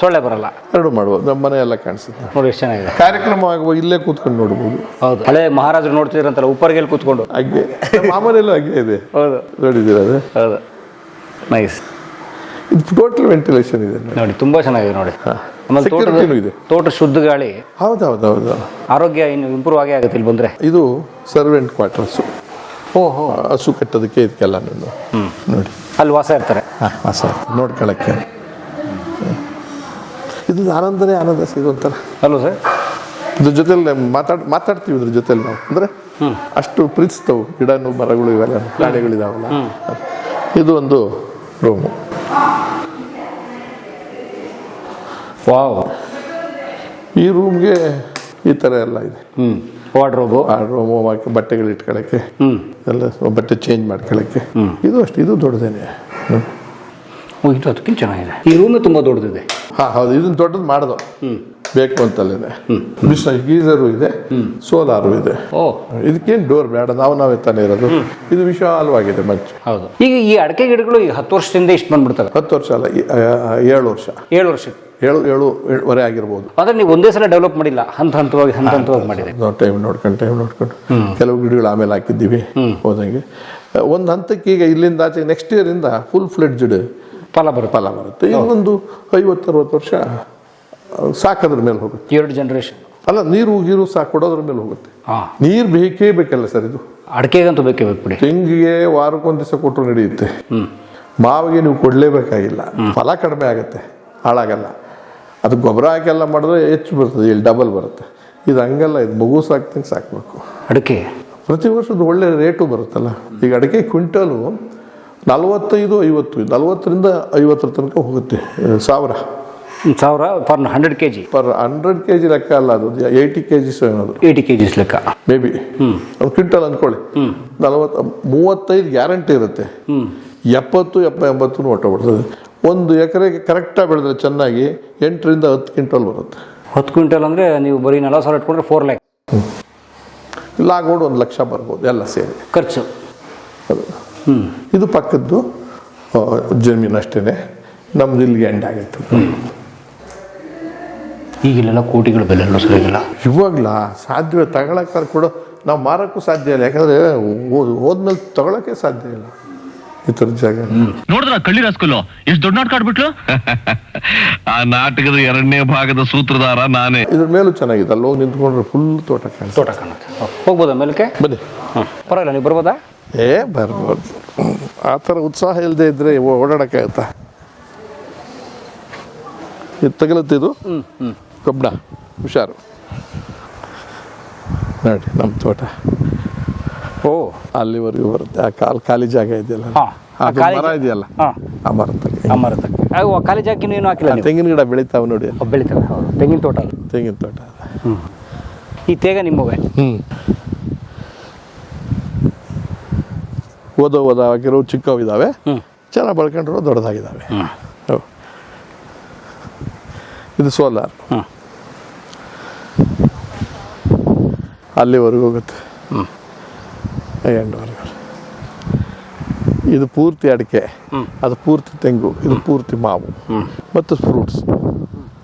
ಸೊಳ್ಳೆ ಬರಲ್ಲ. ಎರಡು ಮಾಡ್ಬೋದು. ನಮ್ಮ ಮನೆ ಎಲ್ಲ ಕಾಣಿಸುತ್ತೆ. ನೋಡಿ ಎಷ್ಟು ಚೆನ್ನಾಗಿದೆ. ಕಾರ್ಯಕ್ರಮ ಆಗುವಾಗ ಇಲ್ಲೇ ಕೂತ್ಕೊಂಡು ನೋಡ್ಬೋದು. ಹೌದು. ಹಳೆ ಮಹಾರಾಜರು ನೋಡ್ತಿದ್ರಂತಲ್ಲ ಉಪ್ಪರ್ಗೆಲ್ಲಿ ಕೂತ್ಕೊಂಡು. ಹಾಗೆ. ಮಾಮೂಲಿ ಹಾಗೆ ಇದೆ. ಹೌದು. ನೋಡಿದ್ದೀರ ಅದು? ಹೌದು. ನೈಸ್ ಇದು ಟೋಟಲ್ ವೆಂಟಿಲೇಷನ್ ಇದೆ ನೋಡಿ. ತುಂಬಾ ಚೆನ್ನಾಗಿದೆ ನೋಡಿ. ಆಮೇಲೆ Security ನೂ ತೋಟದ ಇದೆ. ತೋಟ ಶುದ್ಧ ಗಾಳಿ ಹೌದು ಹೌದು ಹೌದು ಆರೋಗ್ಯ ಇನ್ನು ಇಂಪ್ರೂವ್ ಆಗೇ ಆಗುತ್ತೆ ಇಲ್ಲಿ ಬಂದ್ರೆ. ಇದು ಸರ್ವೆಂಟ್ ಕ್ವಾರ್ಟರ್ಸ್ ಓಹೋ. ಹಸು ಕಟ್ಟೋದಕ್ಕೆ ಇದಕ್ಕೆಲ್ಲ ನಾನು ನೋಡಿ. ಅಲ್ಲಿ ವಾಸ ಇರ್ತಾರೆ. ಹಾಂ ಹೊಸ ನೋಡ್ಕೊಳ್ಳೋಕ್ಕೆ ಇದು ಆನಂದನೇ ಆನಂದ ಇದು ಒಂಥರ. Hello sir? ಇದ್ರ ಜೊತೆಲಿ ಮಾತಾಡ್ ಮಾತಾಡ್ತೀವಿ ಇದ್ರ ಜೊತೆಲಿ ನಾವು. ಅಂದರೆ ಅಷ್ಟು ಪ್ರೀತಿಸ್ತವು. ಗಿಡನು ಮರಗಳು ಇವೆಲ್ಲ ಪ್ರಾಣಿಗಳಿದಾವಲ್ಲ ಇದು ಒಂದು ರೂಮು ವಾವ್. ಈ ರೂಮ್ಗೆ ಈ ಥರ ಎಲ್ಲ ಇದೆ. ಹ್ಞೂ ವಾರ್ಡ್ರೋಬು? ಆ ಹಾಕಿ ಬಟ್ಟೆಗಳು ಇಟ್ಕೊಳ್ಳೋಕ್ಕೆ. ಹ್ಞೂ ಎಲ್ಲ ಬಟ್ಟೆ ಚೇಂಜ್ ಮಾಡ್ಕೊಳ್ಳೋಕ್ಕೆ. ಇದು ಅಷ್ಟು ಇದು ದೊಡ್ಡದೇನೆ. ಹ್ಞೂ ಇದು ಅದಕ್ಕಿಂತ ಚೆನ್ನಾಗಿದೆ. ಈ ರೂಮ್ ತುಂಬ ದೊಡ್ಡದಿದೆ. ಹಾಂ ಹೌದು ಇದನ್ನ ದೊಡ್ಡದು ಮಾಡ್ದು. ಬೇಕು ಅಂತಲ್ಲೇ ಬಿಸ್ನ ಗೀಸರು ಇದೆ ಸೋಲಾರು ಇದೆ. ಓ. ಇದಕ್ಕೇನು ಡೋರ್ ಬೇಡ ನಾವು ನಾವೇ ತಾನೇ ಇರೋದು. ಇದು ವಿಶಾಲವಾಗಿದೆ ಮಂಚು. ಹೌದು. ಈಗ ಈ ಅಡಕೆ ಗಿಡಗಳು ಈಗ ಹತ್ತು ವರ್ಷದಿಂದ ಇಷ್ಟು ಬಂದ್ಬಿಡ್ತಾರೆ ಹತ್ತು ವರ್ಷ ಅಲ್ಲ ಏಳು ವರ್ಷ. ಏಳು ವರ್ಷಕ್ಕೆ. ಏಳು ಏಳು ಏಳುವರೆ ಆಗಿರ್ಬೋದು. ಆದರೆ ನೀವು ಒಂದೇ ಸಲ ಡೆವಲಪ್ ಮಾಡಿಲ್ಲ ಹಂತ ಹಂತವಾಗಿ ಹಂತ ಹಂತವಾಗಿ ಮಾಡಿದೆ. ಟೈಮ್ ನೋಡ್ಕೊಂಡು ಟೈಮ್ ನೋಡ್ಕೊಂಡು. ಕೆಲವು ಗಿಡಗಳು ಆಮೇಲೆ ಹಾಕಿದ್ದೀವಿ ಹೋದಂಗೆ. ಒಂದು ಹಂತಕ್ಕೆ ಈಗ ಇಲ್ಲಿಂದ ಆಚೆ ನೆಕ್ಸ್ಟ್ ಇಯರಿಂದ ಫುಲ್ ಫ್ಲೆಡ್ಜ್ಡ್ ಫಲ ಬರುತ್ತೆ. ಫಲ ಬರುತ್ತೆ. ಇನ್ನೊಂದು ಐವತ್ತು ಅರವತ್ತು ವರ್ಷ ಸಾಕದ್ರ ಮೇಲೆ ಹೋಗುತ್ತೆ. ಎರಡು ಜನರೇಷನ್ ಅಲ್ಲ ನೀರು ಗೀರು ಸಾಕು ಕೊಡೋದ್ರ ಮೇಲೆ ಹೋಗುತ್ತೆ. ನೀರು ಬೇಕೇ ಬೇಕಲ್ಲ ಸರ್ ಇದು? ಅಡಕೆಗಂತೂ ಬೇಕೇ ಬೇಕು ಬಿಡಿ. ತೆಂಗಿಗೆ ವಾರಕ್ಕೊಂದು ದಿವಸ ಕೊಟ್ಟರು ನಡೆಯುತ್ತೆ. ಮಾವಿಗೆ ನೀವು ಕೊಡಲೇಬೇಕಾಗಿಲ್ಲ. ಫಲ ಕಡಿಮೆ ಆಗುತ್ತೆ. ಹಾಳಾಗಲ್ಲ. ಅದು ಗೊಬ್ಬರ ಹಾಕೆಲ್ಲ ಮಾಡಿದ್ರೆ ಹೆಚ್ಚು ಬರ್ತದೆ ಇಲ್ಲಿ ಡಬಲ್ ಬರುತ್ತೆ. ಇದು ಹಂಗಲ್ಲ ಇದು ಮಗು ಸಾಕ್ತಂಗೆ ಸಾಕಬೇಕು. ಅಡಿಕೆ. ಪ್ರತಿ ವರ್ಷದ ಒಳ್ಳೆ ರೇಟು ಬರುತ್ತಲ್ಲ. ಈಗ ಅಡಿಕೆ ಕ್ವಿಂಟಲು ನಲವತ್ತೈದು ಐವತ್ತು ನಲವತ್ತರಿಂದ ಐವತ್ತರ ತನಕ ಹೋಗುತ್ತೆ ಸಾವಿರ. ಸಾವಿರ per hundred K G per hundred K G ಲೆಕ್ಕ ಅಲ್ಲ ಅದು ಏಯ್ಟಿ ಕೆ ಜಿಸ್ ಏನದು. ಏಯ್ಟಿ ಕೆ ಜಿಸ್ ಲೆಕ್ಕ ಮೇ ಬಿ ಒಂದು ಕ್ವಿಂಟಲ್ ಅಂದ್ಕೊಳ್ಳಿ ನಲವತ್ತು ಮೂವತ್ತೈದು ಗ್ಯಾರಂಟಿ ಇರುತ್ತೆ. ಎಪ್ಪತ್ತು ಎಪ್ಪ ಎಂಬತ್ತು ಹೊಟ್ಟೋಗ್ಬಿಡ್ತದೆ ಒಂದು ಎಕರೆಗೆ ಕರೆಕ್ಟಾಗಿ ಬೆಳೆದ್ರೆ ಚೆನ್ನಾಗಿ ಎಂಟರಿಂದ ಹತ್ತು ಕ್ವಿಂಟಲ್ ಬರುತ್ತೆ. ಹತ್ತು ಕ್ವಿಂಟಲ್ ಅಂದರೆ ನೀವು ಬರೀ ನೆಲ ಸಾವಿರ ಇಟ್ಕೊಂಡ್ರೆ ಫೋರ್ ಲ್ಯಾಕ್ ಇಲ್ಲ ಆಗೋಡು ಒಂದು ಲಕ್ಷ ಬರ್ಬೋದು ಎಲ್ಲ ಸೇರಿ. ಖರ್ಚು. ಅದು. ಇದು ಪಕ್ಕದ್ದು ಜಮೀನು ಅಷ್ಟೇ ನಮ್ದು ಇಲ್ಲಿಗೆ ಎಂಡ್ ಆಗಿತ್ತು. ಈಗಿಲ್ಲೆಲ್ಲ ಕೋಟಿಗಳ ಬೆಲೆ ಸಿಗೋದಿಲ್ಲ ಇವಾಗಲ ಸಾಧ್ಯವೇ ತಗೊಳಕ್ಕೆ ಕೂಡ ನಾವು ಮಾರೋಕ್ಕೂ ಸಾಧ್ಯ ಇಲ್ಲ. ಯಾಕಂದರೆ ಹೋದ್ಮೇಲೆ ತಗೊಳಕ್ಕೆ ಸಾಧ್ಯ ಇಲ್ಲ. ಈ ಥರದ ಜಾಗ. ನೋಡಿದ್ರ ಕಳ್ಳಿ ರಾಸ್ಕಲ್ಲು ಎಷ್ಟು ದೊಡ್ಡ ನಾಟಕ ಆಡ್ಬಿಟ್ಲು? <laughs> ಆ ನಾಟಕದ ಎರಡನೇ ಭಾಗದ ಸೂತ್ರಧಾರ ನಾನೇ. ಇದ್ರ ಮೇಲೂ ಚೆನ್ನಾಗಿದೆ. ಅಲ್ಲಿ ಹೋಗಿ ನಿಂತ್ಕೊಂಡ್ರೆ ಫುಲ್ ತೋಟ ಕಾಣಿಸ್ತದೆ ತೋಟ ಕಾಣುತ್ತೆ ಹೋಗ್ಬೋದಾ ಮೇಲಕ್ಕೆ? ಬನ್ನಿ. ಹಾಂ. ಪರವಾಗಿಲ್ಲ ನೀವು ಬರ್ಬೋದಾ? ಏ ಬರ್ಬೋದು. ಆ ಥರ ಉತ್ಸಾಹ ಇಲ್ಲದೆ ಇದ್ದರೆ ಓಡಾಡೋಕ್ಕಾಗತ್ತಾ ಇದು ತಗಲತ್ತೆ ಇದು? ಕಬ್ಬಣ. ಹುಷಾರು. ನೋಡಿ ನಮ್ಮ ತೋಟ. ಓ ಅಲ್ಲಿವರೆಗೂ ಬರುತ್ತೆ. ಆ ಕಾಲ್ ಖಾಲಿ ಜಾಗ ಇದೆಯಲ್ಲ? ಹಾ, ಆ ಅದು ಖಾಲಿ ಮರ ಜಾ- ಇದೆಯಲ್ಲ? ಹಾ. ಆ ಮರ ತಗ ಅಮರತಕ್ಕೆ ಅವು ಖಾಲಿ ಜಾಗಕ್ಕೆ ಏನು ಹಾಕಿಲ್ಲ ಆ ನೀವು? ತೆಂಗಿನ ಗಿಡ ಬೆಳಿತಾವ ನೋಡಿ ಅವು ಹೌದು. ತೆಂಗಿನ ತೋಟ. ತೆಂಗಿನ ತೋಟ. ಈ ತೇಗ ನಿಮ್ಮವೇ? ಹ್ಞೂ ಓದೋ ಓದೋ ಆಗಿರೋ ಚಿಕ್ಕವು ಇದ್ದಾವೆ ಹ್ಮ್. ಚೆನ್ನಾಗಿ ಬಳ್ಕೊಂಡ್ರು ದೊಡ್ಡದಾಗಿದ್ದಾವೆ ಹೌದು. ಇದು ಸೋಲಾರ್. ಹ್ಮ್. ಅಲ್ಲಿವರೆಗೂ ಹೋಗುತ್ತೆ. ಎಂಡ್ವರೆಗೂ ಇದು ಪೂರ್ತಿ ಅಡಿಕೆ ಅದು ಪೂರ್ತಿ ತೆಂಗು ಇದು ಪೂರ್ತಿ ಮಾವು ಮತ್ತು ಫ್ರೂಟ್ಸ್.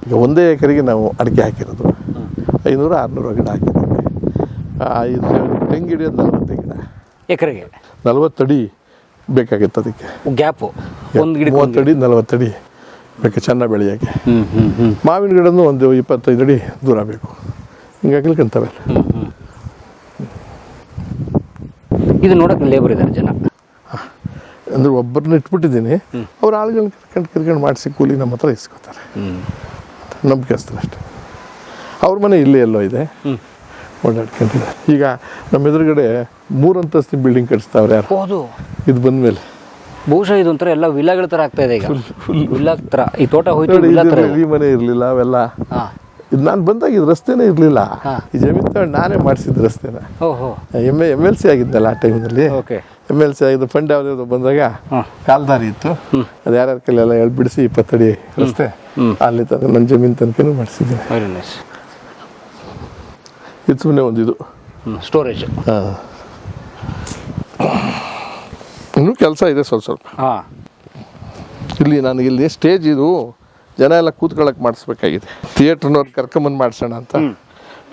ಈಗ ಒಂದೇ ಎಕರೆಗೆ ನಾವು ಅಡಿಕೆ ಹಾಕಿರೋದು. ಐನೂರು ಆರುನೂರು ಗಿಡ ಹಾಕಿದ್ದೀವಿ. ಇದು ತೆಂಗು ಹಿಡಿಯೋದು ನಲ್ವತ್ತು ಗಿಡ. ಎಕರೆಗೆ? ನಲ್ವತ್ತಡಿ ಬೇಕಾಗಿತ್ತು ಅದಕ್ಕೆ. ಗ್ಯಾಪು. ಒಂದು ಗಿಡ ಮೂವತ್ತಡಿ ನಲವತ್ತಡಿ ಬೇಕು ಚೆನ್ನಾಗಿ ಬೆಳೆಯೋಕ್ಕೆ ಮಾವಿನ ಗಿಡನೂ ಒಂದು ಇಪ್ಪತ್ತೈದು ಅಡಿ ದೂರ ಬೇಕು. ಹಿಂಗಾಗಿ ಇಳ್ಕೊಂತವೆ ಇದು ನೋಡೋಕೆ ಲೇಬರ್ ಇದ್ದಾರೆ ಜನ. ಅಂದ್ರೆ ಒಬ್ಬರನ್ನ ಇಟ್ಬಿಟ್ಟಿದ್ದೀನಿ. ಅವ್ರ ಆಳುಗಳನ್ನ ಕರ್ಕೊಂಡು ಕರ್ಕೊಂಡು ಮಾಡಿಸಿ ಕೂಲಿ ನಮ್ಮ ಹತ್ರ ಇಸ್ಕೊತಾರೆ. ನಂಬಿಕೆಸ್ತಾರೆ ಅಷ್ಟೇ. ಅವ್ರ ಮನೆ ಇಲ್ಲೇ ಎಲ್ಲೋ ಇದೆ. ಓಡಾಡ್ಕೊಂಡಿದ್ದಾರೆ. ಈಗ ನಮ್ಮ ಎದುರುಗಡೆ ಮೂರು ಅಂತಸ್ತಿನ ಬಿಲ್ಡಿಂಗ್ ಕಟ್ಸ್ತಾವ್ರೆ ಯಾರು? ಹೌದು. ಇದು ಬಂದ್ಮೇಲೆ. ಬಹುಶಃ ಇದೊಂಥರ ಎಲ್ಲ ವಿಲ್ಲಾಗಳ ಥರ ಆಗ್ತಾ ಇದೆ ಈಗ. ಥರ ಈ ತೋಟ ಹೋಯ್ತು ನೋಡಿ ವಿಲ್ಲಾ ಥರ ಇದು ಈ ಮನೆ ಇರಲಿಲ್ಲ ಅವೆಲ್ಲ. ಇದು ನಾನು ಬಂದಾಗ ಇದು ರಸ್ತೆನೇ ಇರಲಿಲ್ಲ. ಈ ಜಮೀನು ತಗೊಂಡು ನಾನೇ ಮಾಡಿಸಿದ್ದು ರಸ್ತೆನ. M A M L C ಆಗಿದ್ದಲ್ಲ ಆ ಟೈಮ್ನಲ್ಲಿ. ಓಕೆ. ಎಂ ಎಲ್ ಸಿ ಆಗಿದ್ದು ಫಂಡ್ ಯಾವುದೋ ಬಂದಾಗ. ಕಾಲ್ದಾರಿ ಇತ್ತು. ಅದು ಯಾರ್ಯಾರ ಕೈಲೆಲ್ಲ ಎಳ್ಬಿಡಿಸಿ ಇಪ್ಪತ್ತಡಿ ರಸ್ತೆ. ಅಲ್ಲಿ ತನಕ ನನ್ನ ಜಮೀನು ತನಕನೂ ಮಾಡಿಸಿದ್ದೀನಿ ಇದು ಸುಮ್ಮನೆ ಒಂದು ಇದು. ಸ್ಟೋರೇಜ್ ಹಾಂ. ಇನ್ನೂ ಕೆಲಸ ಇದೆ ಸ್ವಲ್ಪ ಸ್ವಲ್ಪ. ಹಾಂ. ಇಲ್ಲಿ ನನಗೆ ಇಲ್ಲಿ ಸ್ಟೇಜ್ ಇದು ಜನ ಎಲ್ಲ ಕೂತ್ಕೊಳ್ಳೋಕೆ ಮಾಡಿಸ್ಬೇಕಾಗಿದೆ. ಥಿಯೇಟ್ರ್ನವ್ರು ಕರ್ಕೊಂಬಂದು ಮಾಡಿಸೋಣ ಅಂತ.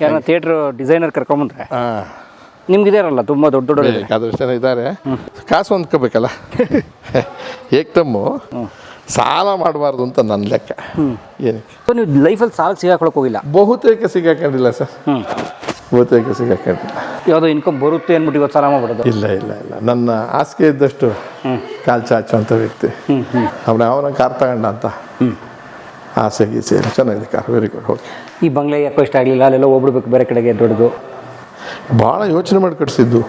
ಯಾರನ್ನ ಥಿಯೇಟ್ರ್ ಡಿಸೈನರ್ ಕರ್ಕೊಂಬಂದ್ರೆ? ಹಾಂ. ನಿಮ್ಗೆ ಇದಾರಲ್ಲ ತುಂಬ ದೊಡ್ಡ ದೊಡ್ಡ ಬೇಕಾದಷ್ಟು ಜನ ಇದ್ದಾರೆ ಕಾಸು ಹೊಂದ್ಕೋಬೇಕಲ್ಲ. <laughs> ಏಕ್ದಮ್ಮು ಸಾಲ ಮಾಡಬಾರ್ದು ಅಂತ ನನ್ನ ಲೆಕ್ಕ. ಏನಕ್ಕೆ? ಸೊ ನೀವು ಲೈಫಲ್ಲಿ ಸಾಲ ಸಿಗಾಕೊಳಕ್ ಹೋಗಿಲ್ಲ? ಬಹುತೇಕ ಸಿಗಾಕೊಂಡಿಲ್ಲ ಸರ್. ಹ್ಞೂ ಬಹುತೇಕ ಸಿಗಾಕೊಂಡಿಲ್ಲ. ಯಾವುದೋ ಇನ್ಕಮ್ ಬರುತ್ತೆ ಅಂದ್ಬಿಟ್ಟು ಇವತ್ತು ಸಾಲ ಮಾಡ್ಬಿಡೋದು? ಇಲ್ಲ ಇಲ್ಲ ಇಲ್ಲ. ನನ್ನ ಹಾಸಿಗೆ ಇದ್ದಷ್ಟು ಕಾಲು ಚಾಚುವಂಥ ವ್ಯಕ್ತಿ. ಅವನ ಅವನ ಕಾರ್ ತಗೊಂಡ ಅಂತ. ಆಸೆ ಗೀಸೆ ಎಲ್ಲ ಚೆನ್ನಾಗಿದೆ ಕಾರ್ ವೆರಿ ಗುಡ್ ಓಕೆ ಈ ಬಂಗ್ಲೆ ಯಾಕೋ ಇಷ್ಟ ಆಗಲಿಲ್ಲ ಅಲ್ಲೆಲ್ಲ ಹೋಗ್ಬಿಡ್ಬೇಕು ಬೇರೆ ಕಡೆಗೆ ದೊಡ್ಡದು. ಭಾಳ ಯೋಚನೆ ಮಾಡಿ ಕಟ್ಸಿದ್ದು.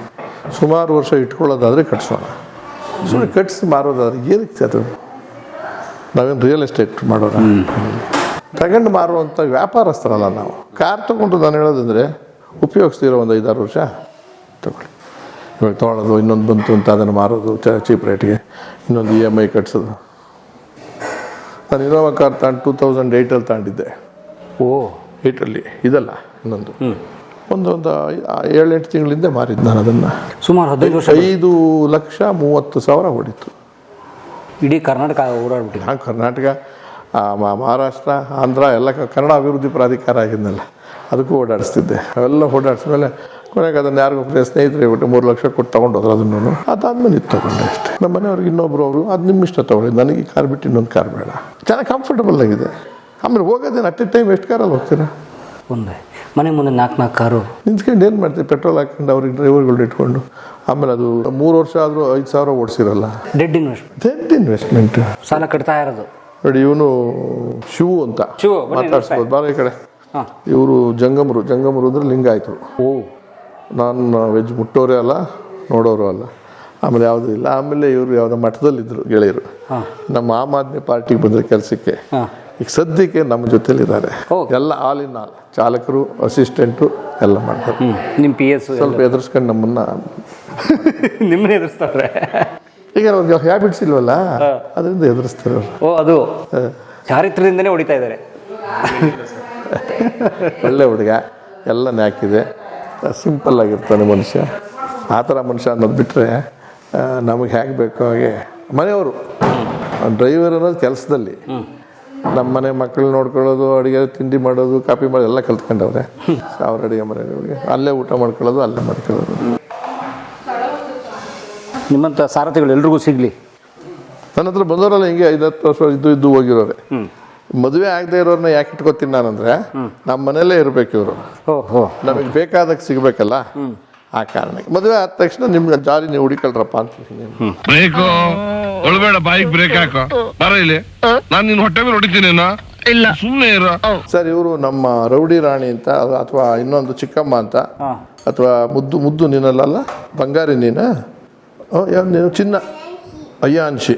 ಸುಮಾರು ವರ್ಷ ಇಟ್ಕೊಳ್ಳೋದಾದರೆ ಕಟ್ಸೋಣ. ಸುಮ್ಮನೆ ಕಟ್ಸಿ ಮಾರೋದಾದ್ರೆ ಏನಕ್ಕೆ ಅದು? ನಾವೇನು ರಿಯಲ್ ಎಸ್ಟೇಟ್ ಮಾಡೋಣ? ತಗೊಂಡು ಮಾರುವಂಥ ವ್ಯಾಪಾರಸ್ಥರಲ್ಲ ನಾವು. ಕಾರ್ ತೊಗೊಂಡು ನಾನು ಹೇಳೋದಂದರೆ ಉಪಯೋಗಿಸ್ತಿರೋ ಒಂದು ಐದಾರು ವರ್ಷ ತಗೊಳ್ಳಿ. ಇವಾಗ ತೊಗೊಳೋದು ಇನ್ನೊಂದು ಬಂತು ಅಂತ ಅದನ್ನು ಮಾರೋದು ಚೀಪ್ ರೇಟ್ಗೆ ಇನ್ನೊಂದು ಇ ಎಂ ಐ ಕಟ್ಸೋದು. ನಾನು ಇನೋವಾ ಕಾರ್ ತಗೊಂಡು ಟೂ ತೌಸಂಡ್ ಏಯ್ಟಲ್ಲಿ ತಗೊಂಡಿದ್ದೆ ಓ. ಏಯ್ಟಲ್ಲಿ ಇದಲ್ಲ ಇನ್ನೊಂದು. ಒಂದು ಒಂದು ಏಳೆಂಟು ತಿಂಗಳಿಂದ ಮಾರಿದ್ದು ನಾನು ಅದನ್ನು. ಸುಮಾರು ಹದಿನೈದು ವರ್ಷ ಐದು ಲಕ್ಷ ಮೂವತ್ತು ಸಾವಿರ ಹೊಡಿತು ಇಡೀ ಕರ್ನಾಟಕ ಓಡಾಡ್ಬಿಟ್ಟು ನಾನು ಕರ್ನಾಟಕ ಮಹಾರಾಷ್ಟ್ರ ಆಂಧ್ರ ಎಲ್ಲ ಕನ್ನಡ ಅಭಿವೃದ್ಧಿ ಪ್ರಾಧಿಕಾರ ಆಗಿದ್ನಲ್ಲ ಅದಕ್ಕೂ ಓಡಾಡಿಸ್ತಿದ್ದೆ. ಅವೆಲ್ಲ ಓಡಾಡಿಸ್ಮೇಲೆ ಕೊನೆಗೆ ಅದನ್ನು ಯಾರಿಗೂ ಸ್ನೇಹಿತರು ಹೇಳ್ಬಿಟ್ಟು ಮೂರು ಲಕ್ಷ ಕೊಟ್ಟು ತೊಗೊಂಡೋದ್ರು ಅದನ್ನು. ಅದಾದ್ಮೇಲೆ ಇತ್ತು ತೊಗೊಂಡೆ ಅಷ್ಟೇ. ನಮ್ಮ ಮನೆಯವ್ರಿಗೆ ಇನ್ನೊಬ್ರು ಅವರು ಅದು ನಿಮ್ಮ ಇಷ್ಟ ತೊಗೊಳ್ಳಿ ನನಗೆ ಈ ಕಾರ್ ಬಿಟ್ಟು ಇನ್ನೊಂದು ಕಾರ್ ಬೇಡ. ಚೆನ್ನಾಗಿ ಕಂಫರ್ಟಬಲ್ ಆಗಿದೆ. ಆಮೇಲೆ ಹೋಗೋದೇನು ಅಟ್ ಎ ಟೈಮ್ ಎಷ್ಟು ಕಾರಲ್ಲಿ ಹೋಗ್ತೀರಾ? ಒಂದೇ. ಮನೆ ಮುಂದೆ ನಾಲ್ಕು ನಾಲ್ಕು ಕಾರು. ನಿಂತ್ಕೊಂಡು ಏನು ಮಾಡ್ತೀವಿ ಪೆಟ್ರೋಲ್ ಹಾಕೊಂಡು ಅವ್ರಿಗೆ ಡ್ರೈವರ್ಗಳು ಇಟ್ಕೊಂಡು? ಆಮೇಲೆ ಅದು ಮೂರು ವರ್ಷ ಆದರೂ ಐದು ಸಾವಿರ ಓಡಿಸಿರಲ್ಲ. ಡೆಡ್ ಇನ್ವೆಸ್ಟ್ಮೆಂಟ್ ಡೆಡ್ ಇನ್ವೆಸ್ಟ್ಮೆಂಟ್ ಸಾಲ ಕಟ್ತಾ ಇರೋದು. ನೋಡಿ ಇವನು ಶಿವು ಅಂತ. ಮಾತಾಡ್ಸ್ಬೋದು. ಬಾರ ಈ ಕಡೆ. ಇವರು ಜಂಗಮರು ಜಂಗಮರು ಅಂದ್ರೆ ಲಿಂಗಾಯತರು. ಓ. ನಾನು ವೆಜ್ ಮುಟ್ಟೋರೇ ಅಲ್ಲ ನೋಡೋರು ಅಲ್ಲ. ಆಮೇಲೆ ಯಾವುದೂ ಇಲ್ಲ. ಆಮೇಲೆ ಇವರು ಯಾವುದೋ ಮಠದಲ್ಲಿದ್ದರು ಗೆಳೆಯರು. ನಮ್ಮ ಆಮ್ ಆದ್ಮಿ ಪಾರ್ಟಿಗೆ ಬಂದರೆ ಕೆಲಸಕ್ಕೆ ಈಗ ಸದ್ಯಕ್ಕೆ ನಮ್ಮ ಜೊತೆಲಿದ್ದಾರೆ. ಎಲ್ಲ ಆಲ್ ಇನ್ ಆಲ್ ಚಾಲಕರು ಅಸಿಸ್ಟೆಂಟು ಎಲ್ಲ ಮಾಡ್ತಾರೆ. ನಿಮ್ಮ ಪಿ ಎಸ್ ಸ್ವಲ್ಪ ಎದುರಿಸ್ಕೊಂಡು ನಮ್ಮನ್ನ <laughs> ನಿಮ್ಮನ್ನ ಎದುರಿಸ್ತಾರೆ ಈಗ ಅವ್ರಿಗೆ ಹ್ಯಾಬಿಟ್ಸ್ ಇಲ್ವಲ್ಲ? ಅದರಿಂದ ಎದುರಿಸ್ತಾರೆ ಅವರು. ಓ ಅದು. ಚಾರಿತ್ರದಿಂದನೇ ಹೊಡಿತಾ ಇದ್ದಾರೆ. ಒಳ್ಳೆ ಹುಡುಗ ಎಲ್ಲ ನ್ಯಾಕಿದೆ ಸಿಂಪಲ್ ಆಗಿರ್ತಾನೆ ಮನುಷ್ಯ. ಆ ಥರ ಮನುಷ್ಯ ಅನ್ನೋದು ಬಿಟ್ಟರೆ ನಮಗೆ ಹೇಗೆ ಬೇಕೋ ಹಾಗೆ. ಮನೆಯವರು ಡ್ರೈವರ್ ಅನ್ನೋದು ಕೆಲಸದಲ್ಲಿ. ನಮ್ಮ ಮನೆ ಮಕ್ಕಳು ನೋಡ್ಕೊಳ್ಳೋದು ಅಡುಗೆ ತಿಂಡಿ ಮಾಡೋದು ಕಾಫಿ ಮಾಡೋದು ಎಲ್ಲ ಕಲ್ತ್ಕೊಂಡವ್ರೆ. ಅವ್ರ ಅಡುಗೆ ಮನೆಗಳಿಗೆ ಅಲ್ಲೇ ಊಟ ಮಾಡ್ಕೊಳ್ಳೋದು ಅಲ್ಲೇ ಮಾಡ್ಕೊಳ್ಳೋದು. ನಿಮ್ಮಂಥ ಸಾರಥಿಗಳು ಎಲ್ರಿಗೂ ಸಿಗಲಿ? ನನ್ನ ಹತ್ರ ಬಂದವರಲ್ಲ ಹಿಂಗೆ ಐದು ಹತ್ತು ವರ್ಷ ಇದ್ದು ಇದ್ದು ಹೋಗಿರೋರೆ. ಮದುವೆ ಆಗದೆ ಇರೋರ್ನ ಯಾಕೆ ಇಟ್ಕೊತೀನಿ ನಾನಂದ್ರೆ ನಮ್ಮ ಮನೆಯಲ್ಲೇ ಇರಬೇಕು ಇವರು. ನಮಗೆ ಬೇಕಾದಾಗ ಸಿಗಬೇಕಲ್ಲ? ಆ ಕಾರಣಕ್ಕೆ. ಮದುವೆ ಆದ ತಕ್ಷಣ ನಿಮ್ಗೆ ಜಾರಿ ನೀವು ಹುಡಿಕಳ್ರಪ್ಪ ಅಂತ ಬ್ರೇಕು ಒಳಬೇಡ ಬಾಯಿಗೆ ಬ್ರೇಕ್ ಹಾಕೋ. ಬರ ಇಲ್ಲಿ. ನಾನು ನಿನ್ನ ಹೊಟ್ಟೆ ಮೇಲೆ ಹೊಡಿತೀನಿ ಇಲ್ಲ. ಸುಮ್ಮನೆ ಇರೋ. ಸರ್ ಇವರು ನಮ್ಮ ರೌಡಿ ರಾಣಿ ಅಂತ ಅಥವಾ ಇನ್ನೊಂದು ಚಿಕ್ಕಮ್ಮ ಅಂತ ಅಥವಾ ಮುದ್ದು ಮುದ್ದು ನೀನಲ್ಲ ಬಂಗಾರಿ ನೀನ? ಓ, ಯಾವ ನೀನು? ಚಿನ್ನ. ಅಯ್ಯಾನ್ಶಿ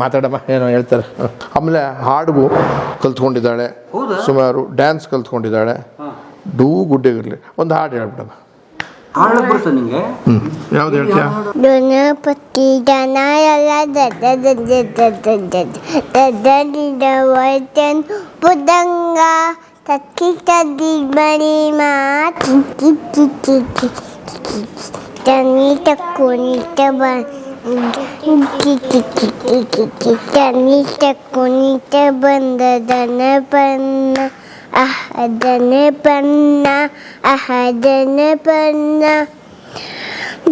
ಮಾತಾಡಮ್ಮ ಏನೋ ಹೇಳ್ತಾರೆ. ಆಮೇಲೆ ಹಾಡುಗು ಕಲ್ತ್ಕೊಂಡಿದ್ದಾಳೆ ಸುಮಾರು ಡ್ಯಾನ್ಸ್ ಕಲ್ತ್ಕೊಂಡಿದ್ದಾಳೆ ಡೂ ಗುಡ್ಡೆಗಿರಲಿ ಒಂದು ಹಾಡು ಹೇಳ್ಬಿಡಮ್ಮ ಯಾವ್ದು ಹೇಳ್ತೀಯಾ ಗಣಪತಿ ಜನ ಎಲ್ಲ ದಡ್ಡ ವೈದ್ಯನ್ ಬುದಂಗ ತಕ್ಕಿ ತದ್ದಿ ಬಳಿ ಮಾತಿ ತನಿ ತಕ್ಕೋನಿ ಬಂದ ದನ ಬನ್ನ ಅಹ ದನ ಬನ್ನ ಅಹ ದನ ಬನ್ನ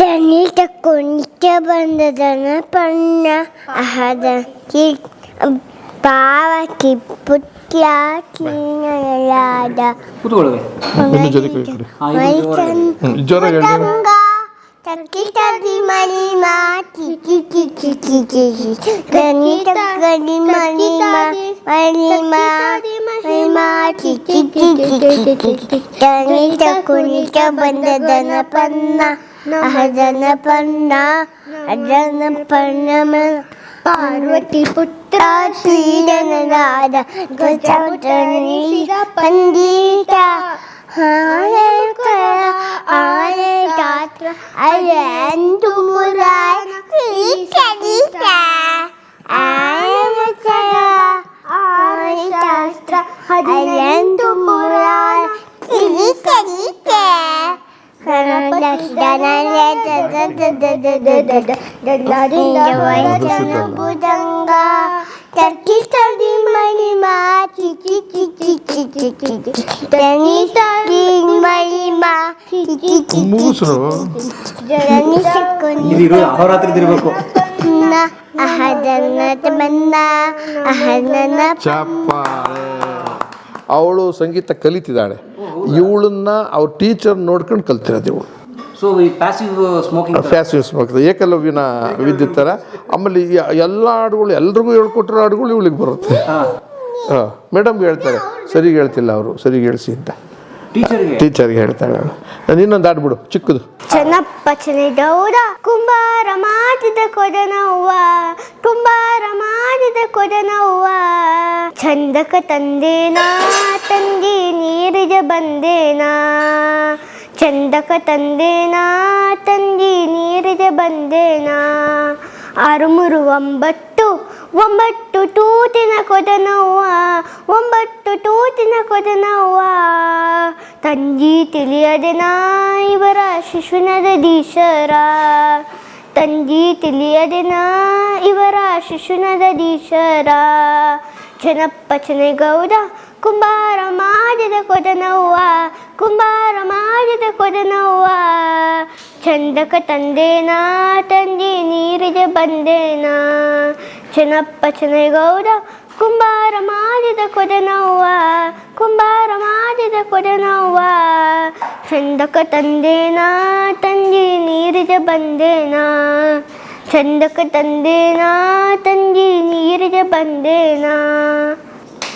ದನಿ ತಕ್ಕೋನಿಕ ಬಂದ ದನ ಪನ್ನ ಅಹದ ಕಿ ಪಾವಕಿ ಪುಟ್ಯ ಕೀನಲಾದ ಕೂತ್ಕೊಳ್ಳಿ ಇನ್ನು ಜೊತೆ ಕೈ ಕೊಡಿ ಮೈಸನ್ ಹ್ಮ್, ಜೋರಾಗಿ ಹೇಳಿ ಪತಂಗ ತಕ್ಕಿ ತದಿ ಮಳಿ ಮಾತಿ ಕಿ ಕಿ ಕಿ ಕಿ ಕಿ ಕಿ ದನಿ ತಕ್ಕಡಿ ಮಳಿ ಮಾ ಮಳಿ ಇದು ಅಹೋರಾತ್ರಿ ಚಪ್ಪಾಳೆ ಅವಳು ಸಂಗೀತ ಕಲಿತಿದ್ದಾಳೆ. ಇವಳನ್ನ ಅವ್ರ ಟೀಚರ್ ನೋಡ್ಕೊಂಡು ಕಲ್ತಿರೋದು ಇವಳು. ಸೊ ಈ ಪ್ಯಾಸಿವ್ ಸ್ಮೋಕಿಂಗ್ ಪ್ಯಾಸಿವ್ ಸ್ಮೋಕ್ ಏಕಲವ್ಯನ ವಿದ್ಯುತ್ ಥರ ಆಮೇಲೆ ಎಲ್ಲ ಹಾಡುಗಳು ಎಲ್ರಿಗೂ ಹೇಳ್ಕೊಟ್ಟಿರೋ ಹಾಡುಗಳು ಇವಳಿಗೆ ಬರುತ್ತೆ. ಹಾಂ. ಮೇಡಮ್ಗೆ ಹೇಳ್ತಾರೆ ಸರಿ ಹೇಳ್ತಿಲ್ಲ ಅವರು ಸರಿ ಹೇಳಿಸಿ ಅಂತ. ಟೀಚರ್ಗೆ. ಟೀಚರ್ಗೆ ಹೇಳ್ತಾಳೆ ನಾನು ಇನ್ನೊಂದು ಹಾಡ್ಬಿಡು ಚಿಕ್ಕದು. ಚೆನ್ನಪ್ಪ ಚೆನ್ನದೌಡ ಕುಂಬಾರ ಮಾಡಿದ ಕೊಡನವ್ವ ಕುಂಬಾರ ಮಾಡಿದ ಕೊಡನವ್ವ. ಚಂದಕ ತಂದೇನಾ ತಂದಿ ನೀರಿಜ ಬಂದೇನಾ. ಚಂದಕ ತಂದೇನಾ ತಂದಿ ನೀರಿಜ ಬಂದೇನಾ. ಆರು ಮೂರು ಒಂಬತ್ತು ಒಂಬತ್ತು ತೂತಿನ ಕೊದನವ್ವ ಒಂಬತ್ತು ತೂತಿನ ಕೊದನವ್ವ ತಂಜಿ ತಿಳಿಯದೆನ ಇವರ ಶಿಶುನದ ದೀಶರ. ತಂಜಿ ತಿಳಿಯದೆನ ಇವರ ಶಿಶುನದ ದೀಶರ. ಚೆನ್ನಪ್ಪ ಚೆನ್ನಗೌಡ ಕುಂಬಾರ ಮಾಡಿದ ಕೊದನವ್ವ ಕುಂಬಾರ ಮಾಡಿದ ಕೊದನವ್ವ ಚಂದಕ ತಂದೇನಾ ತಂದಿ ನೀರಿಗೆ ಬಂದೇನಾ ಚೆನ್ನಪ್ಪ ಚೆನ್ನಗೌಡ ಕುಂಬಾರ ಮಾಡಿದ ಕೊದನವ್ವ ಕುಂಬಾರ ಮಾಡಿದ ಕೊದನವ್ವ ಚಂದಕ ತಂದೇನಾ ತಂದಿ ನೀರಿಗೆ ಬಂದೇನಾ ಚಂದಕ ತಂದೇನಾ ತಂದಿ ನೀರಿಗೆ ಬಂದೇನಾ